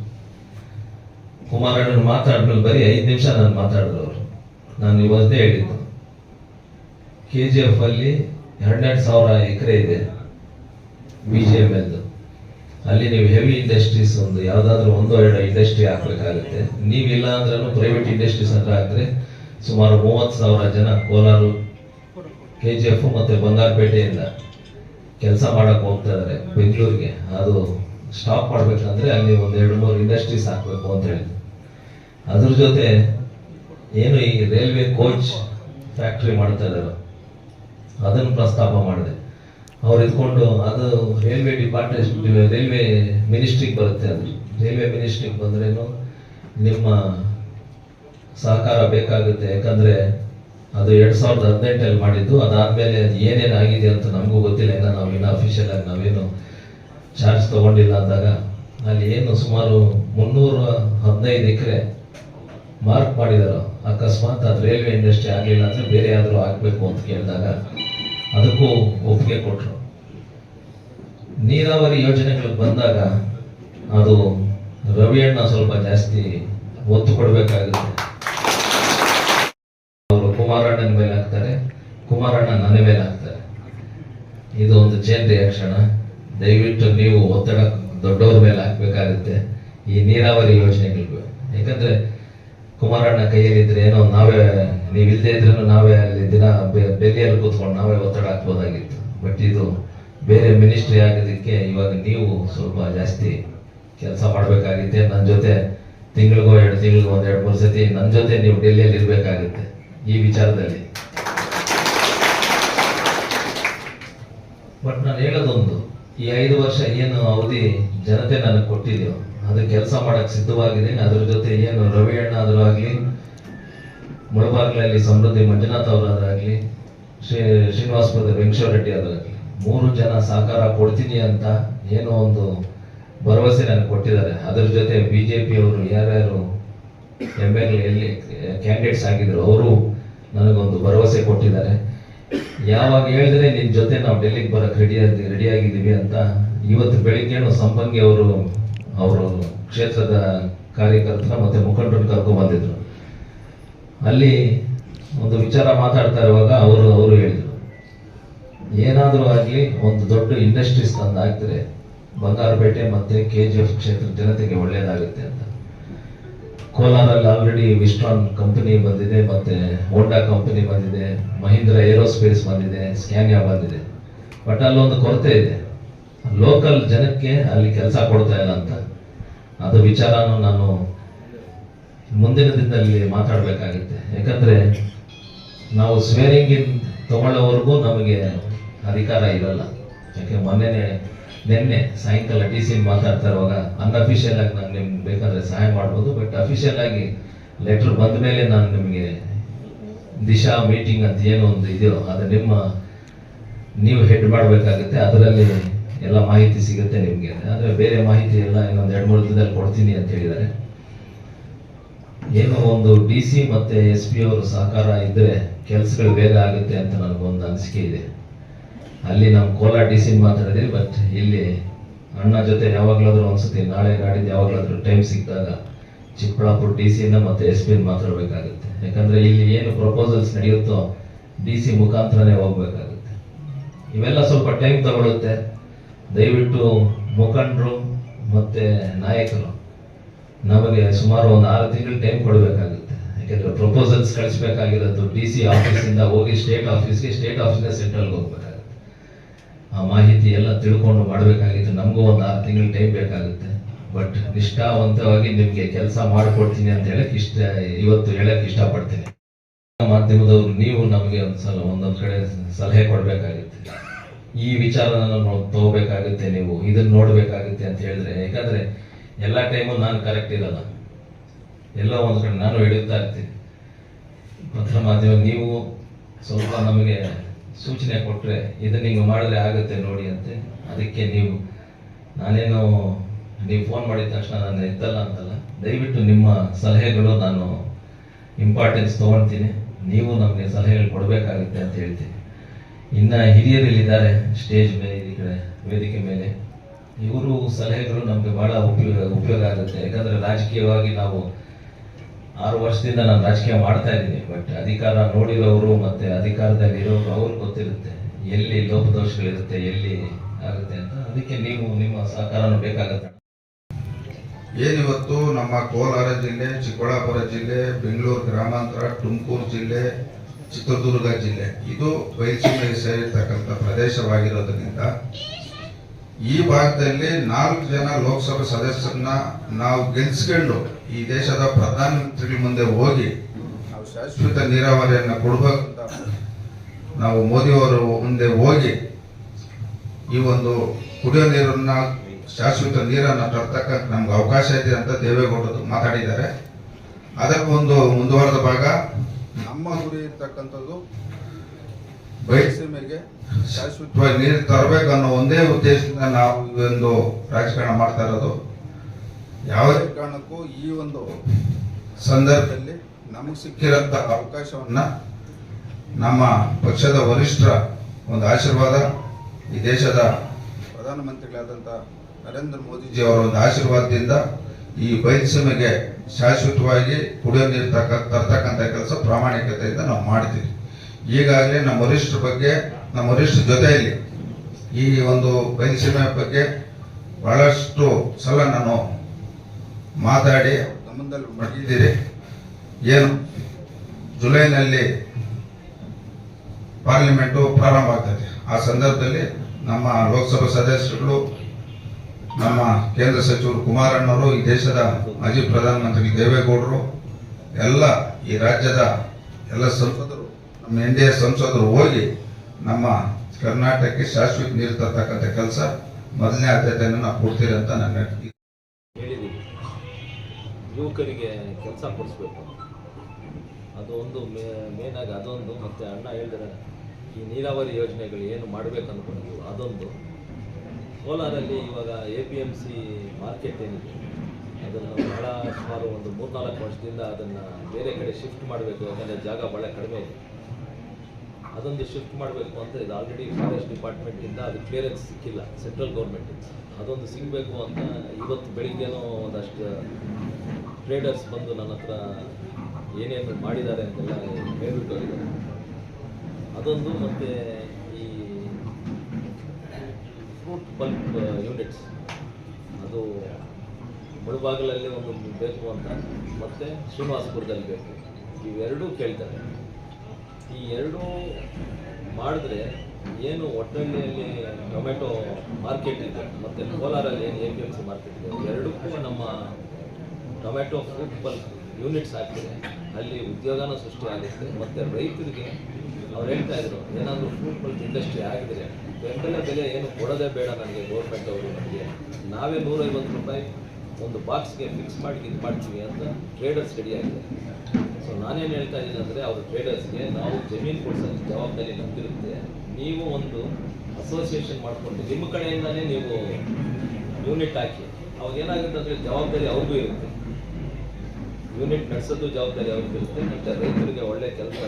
S3: ಕುಮಾರಣ್ಣನ ಮಾತಾಡ್ಮೇಲೆ ಬರೀ ಐದು ನಿಮಿಷ ನಾನು ಮಾತಾಡಿದ್ರು ಅವರು. ನಾನು ಇವತ್ತೇ ಹೇಳಿದ್ದು. ಕೆ ಜಿ ಎಫ್ ಅಲ್ಲಿ ಹನ್ನೆರಡು ಸಾವಿರ ಎಕರೆ ಇದೆ ಬಿ ಜಿ ಎಂ ಎಲ್ದು ಅಲ್ಲಿ ನೀವು ಹೆವಿ ಇಂಡಸ್ಟ್ರೀಸ್ ಒಂದು ಯಾವುದಾದ್ರೂ ಒಂದು ಎರಡು ಇಂಡಸ್ಟ್ರಿ ಹಾಕ್ಬೇಕಾಗುತ್ತೆ. ನೀವಿಲ್ಲ ಅಂದ್ರೂ ಪ್ರೈವೇಟ್ ಇಂಡಸ್ಟ್ರೀಸ್ ಅಂತ ಹಾಕಿದ್ರೆ ಸುಮಾರು ಮೂವತ್ತು ಸಾವಿರ ಜನ ಕೋಲಾರ ಕೆ ಜಿ ಎಫ್ ಮತ್ತೆ ಬಂಗಾರಪೇಟೆಯಿಂದ ಕೆಲಸ ಮಾಡಕ್ ಹೋಗ್ತಾ ಇದಾರೆ ಬೆಂಗಳೂರಿಗೆ. ಅದು ಸ್ಟಾಪ್ ಮಾಡ್ಬೇಕಂದ್ರೆ ಅಲ್ಲಿ ಒಂದ್ ಎರಡು ಮೂರು ಇಂಡಸ್ಟ್ರೀಸ್ ಹಾಕ್ಬೇಕು ಅಂತ ಹೇಳಿದ್ರು ಅದ್ರ ಜೊತೆ ಏನು ಈ ರೈಲ್ವೆ ಕೋಚ್ ಫ್ಯಾಕ್ಟ್ರಿ ಮಾಡ್ತಾ ಇದಾರೆ. ಅದನ್ನು ಪ್ರಸ್ತಾಪ ಮಾಡಿದೆ. ಅವ್ರು ಇದ್ಕೊಂಡು ಅದು ರೈಲ್ವೆ ಡಿಪಾರ್ಟ್ಮೆಂಟ್ ರೈಲ್ವೆ ಮಿನಿಸ್ಟ್ರಿಗೆ ಬರುತ್ತೆ ಅದು. ರೈಲ್ವೆ ಮಿನಿಸ್ಟ್ರಿಗೆ ಬಂದ್ರೇನು ನಿಮ್ಮ ಸಹಕಾರ ಬೇಕಾಗುತ್ತೆ. ಯಾಕಂದ್ರೆ ಅದು ಎರಡು ಸಾವಿರದ ಹದಿನೆಂಟಲ್ಲಿ ಮಾಡಿದ್ದು. ಅದಾದ್ಮೇಲೆ ಅದು ಏನೇನು ಆಗಿದೆ ಅಂತ ನಮಗೂ ಗೊತ್ತಿಲ್ಲ. ಏನೋ ನಾವು ಇನ್ನು ಅಫಿಷಿಯಲ್ ಆಗಿ ನಾವೇನು ಚಾರ್ಜ್ ತಗೊಂಡಿಲ್ಲ ಅಂದಾಗ ಅಲ್ಲಿ ಏನು ಸುಮಾರು ಮುನ್ನೂರ ಹದಿನೈದು ಎಕರೆ ಮಾರ್ಕ್ ಮಾಡಿದರು. ಅಕಸ್ಮಾತ್ ಅದು ರೈಲ್ವೆ ಇಂಡಸ್ಟ್ರಿ ಆಗಲಿಲ್ಲ ಅಂದರೆ ಬೇರೆ ಯಾದರೂ ಆಗಬೇಕು ಅಂತ ಕೇಳಿದಾಗ ಅದಕ್ಕೂ ಒಪ್ಪಿಗೆ ಕೊಟ್ಟರು ನೀರಾವರಿ ಯೋಜನೆಗಳಿಗೆ ಬಂದಾಗ ಅದು ರವಿಯಣ್ಣ ಸ್ವಲ್ಪ ಜಾಸ್ತಿ ಒತ್ತು ಕೊಡಬೇಕಾಗುತ್ತೆ ಅವರು ಕುಮಾರಣ್ಣನ ಮೇಲೆ ಹಾಕ್ತಾರೆ ಮೇಲೆ ಹಾಕ್ತಾರೆ ಇದು ಒಂದು ಚೇನ್ ರಿಯಾಕ್ಷನ್ ದಯವಿಟ್ಟು ನೀವು ಒತ್ತಡ ದೊಡ್ಡವ್ರ ಮೇಲೆ ಹಾಕ್ಬೇಕಾಗುತ್ತೆ. ಈ ನೀರಾವರಿ ಯೋಜನೆಗಳಿಗೂ. ಯಾಕಂದ್ರೆ ಕುಮಾರಣ್ಣ ಕೈಯಲ್ಲಿದ್ರೆ ಏನೋ ನಾವೇ ನೀವು ಇಲ್ಲದೆ ಇದ್ರೂ ನಾವೇ ಅಲ್ಲಿ ದಿನ ಬೆಲೆಯಲ್ಲಿ ಕೂತ್ಕೊಂಡು ನಾವೇ ಒತ್ತಡ ಹಾಕ್ಬೋದಾಗಿತ್ತು. ಬಟ್ ಇದು ಬೇರೆ ಮಿನಿಸ್ಟ್ರಿ ಆಗೋದಕ್ಕೆ ಇವಾಗ ನೀವು ಸ್ವಲ್ಪ ಜಾಸ್ತಿ ಕೆಲಸ ಮಾಡ್ಬೇಕಾಗಿತ್ತೆ. ನನ್ನ ಜೊತೆ ತಿಂಗಳಿಗೋ, ಎರಡು ತಿಂಗಳಿಗೋ, ಒಂದೆರಡು ಎರಡು ಮೂರು ಸತಿ ನನ್ನ ಜೊತೆ ನೀವು ಡೆಲ್ಲಿಯಲ್ಲಿ ಇರಬೇಕಾಗುತ್ತೆ ಈ ವಿಚಾರದಲ್ಲಿ. ಬಟ್ ನಾನು ಹೇಳೋದೊಂದು, ಈ ಐದು ವರ್ಷ ಏನು ಅವಧಿ ಜನತೆ ನನಗೆ ಕೊಟ್ಟಿದೆಯೋ, ಅದು ಕೆಲಸ ಮಾಡಕ್ಕೆ ಸಿದ್ಧವಾಗಿದ್ದೀನಿ ಅದ್ರ ಜೊತೆ ಏನು ರವಿ ಅಣ್ಣ ಆದ್ರೂ ಆಗ್ಲಿ, ಮುಳಬಾಗ್ಲಲ್ಲಿ ಸಮೃದ್ಧಿ ಮಂಜುನಾಥ್ ಅವರಾದ್ರಾಗ್ಲಿ ಶ್ರೀ ಶ್ರೀನಿವಾಸಪುರದ ವೆಂಕಟೇಶ್ವರ ರೆಡ್ಡಿ ಮೂರು ಜನ ಸಹಕಾರ ಕೊಡ್ತೀನಿ ಅಂತ ಏನೋ ಒಂದು ಭರವಸೆ ನನಗೆ ಕೊಟ್ಟಿದ್ದಾರೆ. ಅದ್ರ ಜೊತೆ ಬಿಜೆಪಿ ಅವರು ಯಾರ್ಯಾರು ಎಂ ಎಲ್ ಎಲ್ಲಿ ಕ್ಯಾಂಡಿಡೇಟ್ಸ್ ಆಗಿದ್ರು, ಅವರು ನನಗೊಂದು ಭರವಸೆ ಕೊಟ್ಟಿದ್ದಾರೆ. ಯಾವಾಗ ಹೇಳಿದ್ರೆ ನಿನ್ ಜೊತೆ ನಾವು ಡೆಲ್ಲಿಗೆ ಬರಕ್ ರೆಡಿ ರೆಡಿ ಆಗಿದ್ದೀವಿ ಅಂತ ಇವತ್ತು ಬೆಳಿಗ್ಗೆ ಸಂಪಂಗಿ ಅವರು ಅವರು ಕ್ಷೇತ್ರದ ಕಾರ್ಯಕರ್ತರ ಮತ್ತೆ ಮುಖಂಡರನ್ನು ಕರ್ಕೊಂಡು ಬಂದಿದ್ರು. ಅಲ್ಲಿ ಒಂದು ವಿಚಾರ ಮಾತಾಡ್ತಾ ಇರುವಾಗ ಅವರು ಅವರು ಹೇಳಿದ್ರು. ಏನಾದರೂ ಆಗಲಿ ಒಂದು ದೊಡ್ಡ ಇಂಡಸ್ಟ್ರೀಸ್ ತಂದು ಹಾಕಿದ್ರೆ ಬಂಗಾರಪೇಟೆ ಮತ್ತೆ ಕೆ ಜಿ ಎಫ್ ಕ್ಷೇತ್ರದ ಜನತೆಗೆ ಒಳ್ಳೆಯದಾಗುತ್ತೆ ಅಂತ. ಕೋಲಾರಲ್ಲಿ ಆಲ್ರೆಡಿ ವಿಸ್ಟ್ರಾನ್ ಕಂಪನಿ ಬಂದಿದೆ, ಮತ್ತೆ ಹೋಂಡಾ ಕಂಪನಿ ಬಂದಿದೆ ಮಹೀಂದ್ರ ಏರೋಸ್ಪೇಸ್ ಬಂದಿದೆ ಸ್ಕ್ಯಾನಿಯಾ ಬಂದಿದೆ. ಬಟ್ ಅಲ್ಲೊಂದು ಕೊರತೆ ಇದೆ. ಲೋಕಲ್ ಜನಕ್ಕೆ ಅಲ್ಲಿ ಕೆಲಸ ಕೊಡ್ತಾ ಇಲ್ಲ ಅಂತ. ಅದು ವಿಚಾರನೂ ನಾನು ಮುಂದಿನ ದಿನದಲ್ಲಿ ಮಾತಾಡಬೇಕಾಗುತ್ತೆ. ಯಾಕಂದರೆ ನಾವು ಸ್ವೇರಿಂಗ್ ಇನ್ ತಗೊಳ್ಳೋವರೆಗೂ ನಮಗೆ ಅಧಿಕಾರ ಇರಲ್ಲ. ಯಾಕೆ, ಮೊನ್ನೆನೆ ನಿನ್ನೆ ಸಾಯಂಕಾಲ ಟಿ ಸಿ ಮಾತಾಡ್ತಾ ಇರುವಾಗ ಅನ್ಅಫಿಷಿಯಲ್ ಆಗಿ ನಾನು ನಿಮ್ಗೆ ಬೇಕಾದ್ರೆ ಸಹಾಯ ಮಾಡ್ಬೋದು ಬಟ್ ಅಫಿಷಿಯಲ್ ಆಗಿ ಲೆಟರ್ ಬಂದ ಮೇಲೆ ನಾನು ನಿಮಗೆ ದಿಶಾ ಮೀಟಿಂಗ್ ಅಂತ ಏನೋ ಒಂದು ಇದೆಯೋ, ಅದು ನಿಮ್ಮ ನೀವು ಹೆಡ್ ಮಾಡಬೇಕಾಗುತ್ತೆ, ಅದರಲ್ಲಿ ಎಲ್ಲ ಮಾಹಿತಿ ಸಿಗುತ್ತೆ ನಿಮಗೆ. ಆದರೆ ಬೇರೆ ಮಾಹಿತಿ ಎಲ್ಲ ಇನ್ನೊಂದು ಎರಡು ಮೂರು ದಿನದಲ್ಲಿ ಕೊಡ್ತೀನಿ ಅಂತ ಹೇಳಿದ್ದಾರೆ. ಏನು ಒಂದು ಡಿ ಸಿ ಮತ್ತು ಎಸ್ ಪಿ ಅವರು ಸಹಕಾರ ಇದ್ದರೆ ಕೆಲಸಗಳು ಬೇಗ ಆಗುತ್ತೆ ಅಂತ ನನಗೊಂದು ಅನಿಸಿಕೆ ಇದೆ. ಅಲ್ಲಿ ನಾವು ಕೋಲಾರ ಡಿ ಸಿ ಮಾತಾಡಿದ್ವಿ ಬಟ್ ಇಲ್ಲಿ ಅಣ್ಣ ಜೊತೆ ಯಾವಾಗಲಾದ್ರೂ ಒಂದ್ಸತಿ, ನಾಳೆ ನಾಡಿದ್ದು ಯಾವಾಗಲಾದರೂ ಟೈಮ್ ಸಿಕ್ಕಿದಾಗ ಚಿಕ್ಕಬಳ್ಳಾಪುರ ಡಿ ಸಿಯಿಂದ ಮತ್ತೆ ಎಸ್ ಪಿ ಮಾತಾಡಬೇಕಾಗುತ್ತೆ. ಯಾಕಂದರೆ ಇಲ್ಲಿ ಏನು ಪ್ರಪೋಸಲ್ಸ್ ನಡೆಯುತ್ತೋ, ಡಿ ಸಿ ಮುಖಾಂತರನೇ ಹೋಗಬೇಕಾಗುತ್ತೆ. ಇವೆಲ್ಲ ಸ್ವಲ್ಪ ಟೈಮ್ ತಗೊಳ್ಳುತ್ತೆ ದಯವಿಟ್ಟು ಮುಖಂಡರು ಮತ್ತು ನಾಯಕರು, ನಮಗೆ ಸುಮಾರು ಒಂದು ಆರು ತಿಂಗಳು ಟೈಮ್ ಕೊಡಬೇಕಾಗುತ್ತೆ. ಯಾಕಂದ್ರೆ ಪ್ರಪೋಸಲ್ಸ್ ಕಳಿಸ್ಬೇಕಾಗಿರೋದು ಡಿ ಸಿ ಆಫೀಸಿಂದ ಹೋಗಿ ಸ್ಟೇಟ್ ಆಫೀಸ್ಗೆ ಸ್ಟೇಟ್ ಆಫೀಸಿಂದ ಸೆಂಟ್ರಲ್ಗೆ ಹೋಗ್ಬೇಕಾಗುತ್ತೆ. ಆ ಮಾಹಿತಿ ಎಲ್ಲ ತಿಳ್ಕೊಂಡು ಮಾಡಬೇಕಾಗಿತ್ತು. ನಮಗೂ ಒಂದು ಆರು ತಿಂಗಳು ಟೈಮ್ ಬೇಕಾಗುತ್ತೆ. ಬಟ್ ನಿಷ್ಠಾವಂತವಾಗಿ ನಿಮಗೆ ಕೆಲಸ ಮಾಡಿಕೊಡ್ತೀನಿ ಅಂತ ಹೇಳಕ್ಕೆ ಇಷ್ಟ, ಇವತ್ತು ಹೇಳಕ್ ಇಷ್ಟಪಡ್ತೀನಿ. ಮಾಧ್ಯಮದವರು, ನೀವು ನಮಗೆ ಒಂದ್ಸಲ, ಒಂದೊಂದು ಕಡೆ ಸಲಹೆ ಕೊಡಬೇಕಾಗಿತ್ತು. ಈ ವಿಚಾರನ ತಗೋಬೇಕಾಗುತ್ತೆ ನೀವು. ಇದನ್ನು ನೋಡಬೇಕಾಗುತ್ತೆ ಅಂತ ಹೇಳಿದ್ರೆ, ಯಾಕಂದರೆ ಎಲ್ಲ ಟೈಮು ನಾನು ಕರೆಕ್ಟ್ ಇರಲ್ಲ. ಎಲ್ಲ ಒಂದು ಕಡೆ ನಾನು ಹಿಡಿಯುತ್ತಾ ಇರ್ತೀನಿ. ಪತ್ರ ಮಾಧ್ಯಮ, ನೀವು ಸ್ವಲ್ಪ ನಮಗೆ ಸೂಚನೆ ಕೊಟ್ಟರೆ ಇದನ್ನು ಹಿಂಗೆ ಮಾಡಿದ್ರೆ ಆಗುತ್ತೆ ನೋಡಿ ಅಂತೆ. ಅದಕ್ಕೆ ನೀವು, ನಾನೇನು ನೀವು ಫೋನ್ ಮಾಡಿದ ತಕ್ಷಣ ನಾನು ಎತ್ತಲ್ಲ ಅಂತಲ್ಲ. ದಯವಿಟ್ಟು ನಿಮ್ಮ ಸಲಹೆಗಳು ನಾನು ಇಂಪಾರ್ಟೆನ್ಸ್ ತೊಗೊಳ್ತೀನಿ. ನೀವು ನಮಗೆ ಸಲಹೆಗಳು ಕೊಡಬೇಕಾಗುತ್ತೆ ಅಂತ ಹೇಳ್ತೀನಿ. ಇನ್ನು ಹಿರಿಯರಲ್ಲಿದ್ದಾರೆ ಸ್ಟೇಜ್ ಮೇಲೆ, ಈ ಕಡೆ ವೇದಿಕೆ ಮೇಲೆ. ಇವರು ಸಲಹೆಗಳು ನಮಗೆ ಭಾಳ ಉಪಯೋಗ ಉಪಯೋಗ ಆಗುತ್ತೆ. ಯಾಕಂದರೆ ರಾಜಕೀಯವಾಗಿ ನಾವು ಆರು ವರ್ಷದಿಂದ ನಾನು ರಾಜಕೀಯ ಮಾಡ್ತಾ ಇದ್ದೀನಿ ಬಟ್ ಅಧಿಕಾರ ನೋಡಿರೋರು ಮತ್ತೆ ಅಧಿಕಾರದಲ್ಲಿ ಇರೋರು ಅವ್ರಿಗೆ ಗೊತ್ತಿರುತ್ತೆ, ಎಲ್ಲಿ ಲೋಪದೋಷಗಳಿರುತ್ತೆ, ಎಲ್ಲಿ ಆಗುತ್ತೆ ಅಂತ. ಅದಕ್ಕೆ ನೀವು ನಿಮ್ಮ ಸಹಕಾರನೂ ಬೇಕಾಗುತ್ತೆ.
S2: ಏನಿವತ್ತು ನಮ್ಮ ಕೋಲಾರ ಜಿಲ್ಲೆ, ಚಿಕ್ಕಬಳ್ಳಾಪುರ ಜಿಲ್ಲೆ, ಬೆಂಗಳೂರು ಗ್ರಾಮಾಂತರ, ತುಮಕೂರು ಜಿಲ್ಲೆ, ಚಿತ್ರದುರ್ಗ ಜಿಲ್ಲೆ. ಇದು ಬಯಲುಸೀಮೆಗೆ ಸೇರಿರ್ತಕ್ಕಂಥ ಪ್ರದೇಶವಾಗಿರೋದ್ರಿಂದ ಈ ಭಾಗದಲ್ಲಿ ನಾಲ್ಕು ಜನ ಲೋಕಸಭಾ ಸದಸ್ಯರನ್ನ ನಾವು ಗೆಲ್ಸ್ಕೊಂಡು ಈ ದೇಶದ ಪ್ರಧಾನಮಂತ್ರಿ ಮುಂದೆ ಹೋಗಿ ನಾವು ಶಾಶ್ವತ ನೀರಾವರಿಯನ್ನ ಕೊಡ್ಬೇಕಂತ ನಾವು ಮೋದಿಯವರು ಮುಂದೆ ಹೋಗಿ ಈ ಒಂದು ಕುಡಿಯೋ ನೀರನ್ನ, ಶಾಶ್ವತ ನೀರನ್ನ ತರ್ತಕ್ಕಂಥ ನಮ್ಗೆ ಅವಕಾಶ ಇದೆ ಅಂತ ದೇವೇಗೌಡರು ಮಾತಾಡಿದ್ದಾರೆ. ಅದಕ್ಕೊಂದು ಮುಂದುವರೆದ ಭಾಗ, ನಮ್ಮ ಗುರಿ ಇರ್ತಕ್ಕಂಥದ್ದು ಬಯಲುಸೀಮೆಗೆ ಶಾಶ್ವತವಾಗಿ ನೀರು ತರಬೇಕನ್ನೋ ಒಂದೇ ಉದ್ದೇಶದಿಂದ ನಾವು ಈ ಒಂದು ರಾಜಕಾರಣ ಮಾಡ್ತಾ ಇರೋದು. ಯಾವುದೇ ಕಾರಣಕ್ಕೂ ಈ ಒಂದು ಸಂದರ್ಭದಲ್ಲಿ ನಮಗೆ ಸಿಕ್ಕಿರಂತ ಅವಕಾಶವನ್ನ ನಮ್ಮ ಪಕ್ಷದ ವರಿಷ್ಠರ ಒಂದು ಆಶೀರ್ವಾದ, ಈ ದೇಶದ ಪ್ರಧಾನಮಂತ್ರಿಗಳಾದಂಥ ನರೇಂದ್ರ ಮೋದಿಜಿ ಅವರ ಒಂದು ಆಶೀರ್ವಾದದಿಂದ ಈ ಬಯಲುಸೀಮೆಗೆ ಶಾಶ್ವತವಾಗಿ ಕುಡಿಯೋ ನೀರು ತಕ್ಕ, ತರ್ತಕ್ಕಂಥ ಕೆಲಸ ಪ್ರಾಮಾಣಿಕತೆಯಿಂದ ನಾವು ಮಾಡ್ತೀವಿ. ಈಗಾಗಲೇ ನಮ್ಮ ವರಿಷ್ಠರ ಬಗ್ಗೆ, ನಮ್ಮ ವರಿಷ್ಠ ಜೊತೆಯಲ್ಲಿ ಈ ಒಂದು ಬಯಲುಸೀಮೆ ಬಗ್ಗೆ ಬಹಳಷ್ಟು ಸಲ ನಾನು ಮಾತಾಡಿ ಸಂಬಂಧದಲ್ಲಿ ಮಡಗಿದ್ದೀರಿ. ಏನು? ಜುಲೈನಲ್ಲಿ ಪಾರ್ಲಿಮೆಂಟು ಪ್ರಾರಂಭ ಆಗ್ತದೆ. ಆ ಸಂದರ್ಭದಲ್ಲಿ ನಮ್ಮ ಲೋಕಸಭಾ ಸದಸ್ಯರುಗಳು, ನಮ್ಮ ಕೇಂದ್ರ ಸಚಿವರು ಕುಮಾರಣ್ಣವರು ಈ ದೇಶದ ಮಾಜಿ ಪ್ರಧಾನಮಂತ್ರಿ ದೇವೇಗೌಡರು, ಎಲ್ಲ ಈ ರಾಜ್ಯದ ಎಲ್ಲ ಸಂಸದರು ನಮ್ಮ ಎನ್ ಡಿ ಎ ಸಂಸದರು ಹೋಗಿ ನಮ್ಮ ಕರ್ನಾಟಕಕ್ಕೆ ಶಾಶ್ವತ ನೀರು ತರ್ತಕ್ಕಂಥ ಕೆಲಸ ಮೊದಲನೇ ಆದ್ಯತೆಯನ್ನು ನಾವು ಕೊಡ್ತೀರಿ ಅಂತ ನನ್ನ.
S4: ಹೇಳಿದ್ದೀನಿ
S3: ಯುವಕರಿಗೆ ಕೆಲಸ ಕೊಡಿಸ್ಬೇಕು. ಅದು ಒಂದು ಮೇ ಆಗಿ ಅದೊಂದು, ಮತ್ತು ಅಣ್ಣ ಹೇಳಿದ್ರೆ ಈ ನೀರಾವರಿ ಯೋಜನೆಗಳು ಏನು ಮಾಡಬೇಕು ಅಂದ್ಕೊಂಡಿದ್ದೀವಿ ಅದೊಂದು. ಕೋಲಾರಲ್ಲಿ ಇವಾಗ A P M C market ಏನಿದೆ, ಅದನ್ನು ಬಹಳ ಸುಮಾರು ಒಂದು ಮೂರ್ನಾಲ್ಕು ವರ್ಷದಿಂದ ಅದನ್ನು ಬೇರೆ ಕಡೆ ಶಿಫ್ಟ್ ಮಾಡಬೇಕು, ಯಾಕಂದರೆ ಜಾಗ ಭಾಳ ಕಡಿಮೆ ಇದೆ. ಅದೊಂದು ಶಿಫ್ಟ್ ಮಾಡಬೇಕು ಅಂತ ಇದು. ಆಲ್ರೆಡಿ ಫಾರೆಸ್ಟ್ ಡಿಪಾರ್ಟ್ಮೆಂಟಿಂದ ಅದು ಕ್ಲಿಯರೆನ್ಸ್ ಸಿಕ್ಕಿಲ್ಲ ಸೆಂಟ್ರಲ್ ಗೌರ್ಮೆಂಟಿಂದ ಅದೊಂದು ಸಿಗಬೇಕು ಅಂತ ಇವತ್ತು ಬೆಳಿಗ್ಗೆನೂ ಒಂದಷ್ಟು ಟ್ರೇಡರ್ಸ್ ಬಂದು ನನ್ನ ಹತ್ರ ಏನೇನು ಮಾಡಿದ್ದಾರೆ ಅಂತೆಲ್ಲ ಹೇಳ್ಬಿಟ್ಟು ಅದೊಂದು ಮತ್ತು ಈ ಫ್ರೂಟ್ ಬಲ್ಕ್ ಯೂನಿಟ್ಸ್ ಅದು ಮುಳುಬಾಗಿಲಲ್ಲಿ ಒಂದು ಬೇಕು ಅಂತ ಮತ್ತು ಶ್ರೀನಿವಾಸಪುರದಲ್ಲಿ ಬೇಕು. ಇವೆರಡೂ ಕೇಳ್ತಾರೆ. ಈ ಎರಡೂ ಮಾಡಿದ್ರೆ ಏನು ಒಟ್ಟಳ್ಳಿಯಲ್ಲಿ ಟೊಮೆಟೊ ಮಾರ್ಕೆಟ್ ಇದೆ, ಮತ್ತು ಕೋಲಾರಲ್ಲಿ ಏನು A P M C market ಇದೆ, ಎರಡಕ್ಕೂ ನಮ್ಮ ಟೊಮೆಟೊ ಫುಡ್ ಬಲ್ಕ್ ಯೂನಿಟ್ಸ್ ಆಗಿದೆ ಅಲ್ಲಿ ಉದ್ಯೋಗನೂ ಸೃಷ್ಟಿ ಆಗುತ್ತೆ. ಮತ್ತು ರೈತರಿಗೆ ಅವ್ರು ಹೇಳ್ತಾ ಇದ್ರು, ಏನಾದರೂ ಫುಡ್ ಬಲ್ಕ್ ಇಂಡಸ್ಟ್ರಿ ಆಗಿದ್ರೆ ಬೆಂಬಲ ಬೆಲೆ ಏನು ಕೊಡೋದೇ ಬೇಡ ನನಗೆ ಗೌರ್ಮೆಂಟ್ ಅವರು ನನಗೆ. ನಾವೇ ನೂರೈವತ್ತು ರೂಪಾಯಿ ಒಂದು ಬಾಕ್ಸ್ಗೆ ಫಿಕ್ಸ್ ಮಾಡಿ ಇದು ಮಾಡ್ತೀವಿ ಅಂತ ಟ್ರೇಡರ್ಸ್ ರೆಡಿಯಾಗಿದೆ ನಾನೇನು ಹೇಳ್ತಾ ಇದ್ದೀನಿ ಅಂದರೆ ಅವ್ರ ಟ್ರೇಡರ್ಸ್ಗೆ ನಾವು ಜಮೀನು ಕೊಡಿಸೋ ಜವಾಬ್ದಾರಿ ನಮ್ದಿರುತ್ತೆ. ನೀವು ಒಂದು ಅಸೋಸಿಯೇಷನ್ ಮಾಡಿಕೊಂಡು ನಿಮ್ಮ ಕಡೆಯಿಂದಲೇ ನೀವು ಯೂನಿಟ್ ಹಾಕಿ. ಅವಾಗ ಏನಾಗುತ್ತೆ ಅಂದರೆ ಜವಾಬ್ದಾರಿ ಅವ್ರಿಗೂ ಇರುತ್ತೆ. ಯೂನಿಟ್ ನಡೆಸೋದು ಜವಾಬ್ದಾರಿ ಅವ್ರಿಗೂ ಇರುತ್ತೆ. ಮತ್ತು ರೈತರಿಗೆ ಒಳ್ಳೆ ಕೆಲಸ,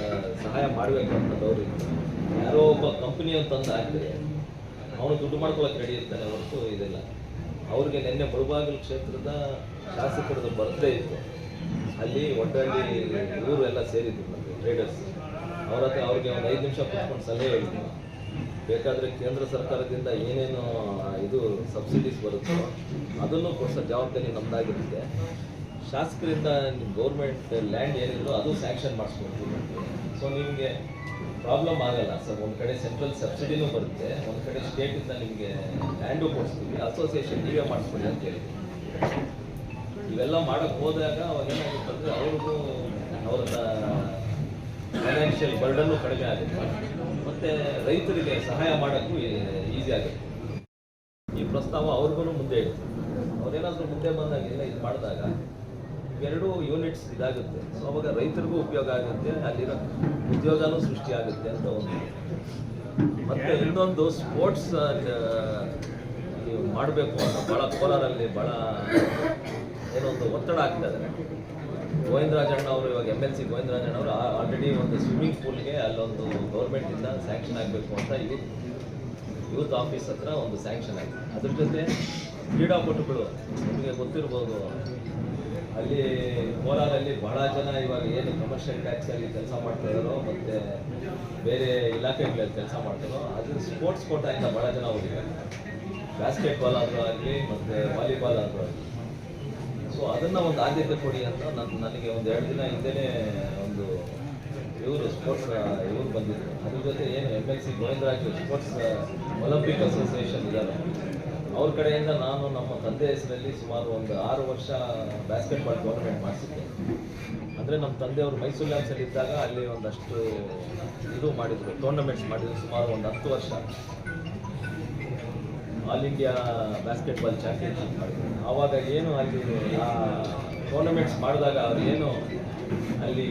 S3: ಸಹಾಯ ಮಾಡಬೇಕು ಅನ್ನೋದು ಇರುತ್ತೆ. ಯಾರೋ ಒಬ್ಬ ಕಂಪ್ನಿ ಅಂತಂದು ಹಾಕಿದ್ರೆ ಅವನು ದುಡ್ಡು ಮಾಡ್ಕೊಳಕ್ಕೆ ರೆಡಿ ಇರ್ತಾನೆ ಹೊರತು ಇದೆಲ್ಲ. ಅವ್ರಿಗೆ ನಿನ್ನೆ ಮುಳುಬಾಗಿಲು ಕ್ಷೇತ್ರದ ಶಾಸಕರದ್ದು ಬರ್ತ್ಡೇ ಇತ್ತು. ಅಲ್ಲಿ ಒಟ್ಟಲ್ಲಿ ಊರು ಎಲ್ಲ ಸೇರಿದ್ರು ನಮಗೆ ಟ್ರೇಡರ್ಸ್ ಅವ್ರ ಹತ್ರ ಅವ್ರಿಗೆ ಒಂದು ಐದು ನಿಮಿಷ ಕೂತ್ಕೊಂಡು ಸಲಹೆ ಹೇಳಿದ್ರು. ಬೇಕಾದರೆ ಕೇಂದ್ರ ಸರ್ಕಾರದಿಂದ ಏನೇನು ಇದು ಸಬ್ಸಿಡೀಸ್ ಬರುತ್ತೋ ಅದನ್ನು ಕೊಡಿಸೋ ಜವಾಬ್ದಾರಿ ನಮ್ಮದಾಗಿರುತ್ತೆ ಶಾಸಕರಿಂದ ನಿಮ್ಮ ಗೌರ್ಮೆಂಟ್ ಲ್ಯಾಂಡ್ ಏನಿದ್ರು ಅದು ಸ್ಯಾಂಕ್ಷನ್ ಮಾಡಿಸ್ಕೊಡ್ತೀವಿ ಸೊ ನಿಮಗೆ ಪ್ರಾಬ್ಲಮ್ ಆಗಲ್ಲ. ಸರ್ ಒಂದು ಕಡೆ ಸೆಂಟ್ರಲ್ ಸಬ್ಸಿಡಿನೂ ಬರುತ್ತೆ. ಒಂದು ಕಡೆ ಸ್ಟೇಟಿಂದ ನಿಮಗೆ ಲ್ಯಾಂಡು ಕೊಡಿಸ್ತೀವಿ. ಅಸೋಸಿಯೇಷನ್ ನೀವೇ ಮಾಡಿಸ್ಕೊಳ್ಳಿ ಅಂತ ಹೇಳಿದ್ವಿ ಇವೆಲ್ಲ ಮಾಡಕ್ಕೆ ಹೋದಾಗ ಅವಾಗ ಅಂದರೆ ಅವ್ರಿಗೂ ಅವ್ರನ್ನ ಫೈನಾನ್ಷಿಯಲ್ ಬರ್ಡನ್ನು ಕಡಿಮೆ ಆಗುತ್ತೆ. ಮತ್ತು ರೈತರಿಗೆ ಸಹಾಯ ಮಾಡೋಕ್ಕೂ ಈಸಿ ಆಗುತ್ತೆ. ಈ ಪ್ರಸ್ತಾವ ಅವ್ರಿಗೂ ಮುಂದೆ ಇರುತ್ತೆ ಅವ್ರೇನಾದರೂ ಮುಂದೆ ಬಂದಾಗ ಎಲ್ಲ ಇದು ಮಾಡಿದಾಗ ಎರಡು ಯೂನಿಟ್ಸ್ ಇದಾಗುತ್ತೆ. ಸೊ ಅವಾಗ ರೈತರಿಗೂ ಉಪಯೋಗ ಆಗುತ್ತೆ, ಅಲ್ಲಿರೋ ಉದ್ಯೋಗನೂ ಸೃಷ್ಟಿ ಆಗುತ್ತೆ ಅಂತ ಒಂದು ಮತ್ತು ಇನ್ನೊಂದು ಸ್ಪೋರ್ಟ್ಸ್ ಮಾಡಬೇಕು ಅಂತ ಭಾಳ ಕೋಲಾರಲ್ಲಿ ಭಾಳ ಏನೋ ಒಂದು ಒತ್ತಡ ಆಗ್ತಾ ಇದೆ. ಗೋವಿಂದರಾಜಣ್ಣ ಅವರು ಇವಾಗ ಎಂ ಎಲ್ ಸಿ ಗೋವಿಂದರಾಜಣ್ಣ ಅವರು ಆಲ್ರೆಡಿ ಒಂದು ಸ್ವಿಮ್ಮಿಂಗ್ ಪೂಲ್ಗೆ ಅಲ್ಲೊಂದು ಗೌರ್ಮೆಂಟಿಂದ ಸ್ಯಾಂಕ್ಷನ್ ಆಗಬೇಕು ಅಂತ ಯೂತ್ ಯೂತ್ ಆಫೀಸ್ ಹತ್ರ ಒಂದು ಸ್ಯಾಂಕ್ಷನ್ ಆಗಿದೆ ಅದ್ರ ಜೊತೆ ಕ್ರೀಡಾಪಟುಗಳು, ನಿಮಗೆ ಗೊತ್ತಿರ್ಬೋದು, ಅಲ್ಲಿ ಕೋಲಾರಲ್ಲಿ ಬಹಳ ಜನ ಇವಾಗ ಏನು ಕಮರ್ಷಿಯಲ್ ಟ್ಯಾಕ್ಸಲ್ಲಿ ಕೆಲಸ ಮಾಡ್ತಾ ಇದ್ದಾರೋ ಮತ್ತು ಬೇರೆ ಇಲಾಖೆಗಳಲ್ಲಿ ಕೆಲಸ ಮಾಡ್ತಾರೋ ಅದು ಸ್ಪೋರ್ಟ್ಸ್ ಕೋಟಾಯಿಂದ ಭಾಳ ಜನ ಹೋಗಿದ್ದಾರೆ. ಬ್ಯಾಸ್ಕೆಟ್ಬಾಲ್ ಆದರೂ ಆಗಲಿ, ಮತ್ತು ವಾಲಿಬಾಲ್ ಆದರೂ ಆಗಲಿ. ಸೊ ಅದನ್ನು ಒಂದು ಆದ್ಯತೆ ಕೊಡಿ ಅಂತ ನನ್ನ ನನಗೆ ಒಂದು ಎರಡು ದಿನ ಹಿಂದೆನೇ ಒಂದು ಇವರು ಸ್ಪೋರ್ಟ್ಸ್ ಇವರು ಬಂದಿದ್ದರು ಅದ್ರ ಜೊತೆ ಏನು M L C Govindaraj sports Olympic association ಇದ್ದಾರೆ ಅವ್ರ ಕಡೆಯಿಂದ ನಾನು ನಮ್ಮ ತಂದೆ ಹೆಸರಲ್ಲಿ ಸುಮಾರು ಒಂದು ಆರು ವರ್ಷ ಬ್ಯಾಸ್ಕೆಟ್ಬಾಲ್ ಟೂರ್ನಮೆಂಟ್ ಮಾಡಿಸಿದ್ದೆ. ಅಂದರೆ ನಮ್ಮ ತಂದೆಯವರು ಮೈಸೂರು ಲ್ಯಾಬ್ಸಲ್ಲಿ ಇದ್ದಾಗ ಅಲ್ಲಿ ಒಂದಷ್ಟು ಇದು ಮಾಡಿದರು ಟೂರ್ನಮೆಂಟ್ಸ್ ಮಾಡಿದರು, ಸುಮಾರು ಒಂದು ಹತ್ತು ವರ್ಷ. ಆಲ್ ಇಂಡಿಯಾ ಬ್ಯಾಸ್ಕೆಟ್ಬಾಲ್ ಚಾಂಪಿಯನ್ಶಿಪ್ ಮಾಡಿದ್ರು. ಆವಾಗ ಏನು ಅಲ್ಲಿ, ಆ ಟೂರ್ನಮೆಂಟ್ಸ್ ಮಾಡಿದಾಗ ಅವ್ರು ಏನು ಅಲ್ಲಿ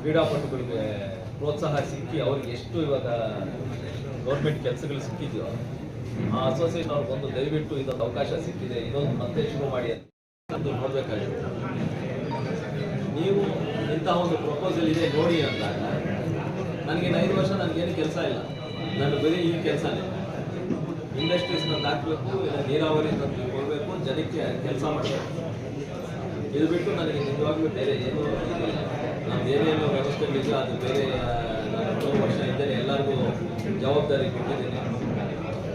S3: ಕ್ರೀಡಾಪಟುಗಳಿಗೆ ಪ್ರೋತ್ಸಾಹ ಸಿಕ್ಕಿ ಅವ್ರಿಗೆ ಎಷ್ಟು ಇವಾಗ ಗೌರ್ಮೆಂಟ್ ಕೆಲಸಗಳು ಸಿಕ್ಕಿದೆಯೋ, ಆ ಅಸೋಸಿಯೇಷನ್ ಅವ್ರಿಗೆ ಒಂದು ದಯವಿಟ್ಟು ಇದೊಂದು ಅವಕಾಶ ಸಿಕ್ಕಿದೆ, ಇದೊಂದು ಮತ್ತೆ ಶುರು ಮಾಡಿ ಅಂತ ನೋಡಬೇಕಾಗಿತ್ತು. ನೀವು ಇಂತಹ ಒಂದು ಪ್ರಪೋಸಲ್ ಇದೆ, ನೋಡಿ ಅಂತ. ನನಗೆ ಐದು ವರ್ಷ ನನಗೇನು ಕೆಲಸ ಇಲ್ಲ. ನಾನು ಬರೀ ಈ ಕೆಲಸನೇ. ಇಂಡಸ್ಟ್ರೀಸ್ನ ಹಾಕಬೇಕು ಇಲ್ಲ ನೀರಾವರಿ ಕೊಡಬೇಕು. ಜನಕ್ಕೆ ಕೆಲಸ ಮಾಡ್ತಾರೆ. ಇದು ಬಿಟ್ಟು ನನಗೆ ನಿಜವಾಗ್ಲೂ ಬೇರೆ ಏನು. ನಾನು ಬೇರೆ ಏನೋ ವ್ಯವಸ್ಥೆಗಳಿಲ್ಲ ಅದು ಬೇರೆ ನಾನು ವರ್ಷ ಇದ್ದರೆ ಎಲ್ಲರಿಗೂ ಜವಾಬ್ದಾರಿ ಕೊಟ್ಟಿದ್ದೀನಿ.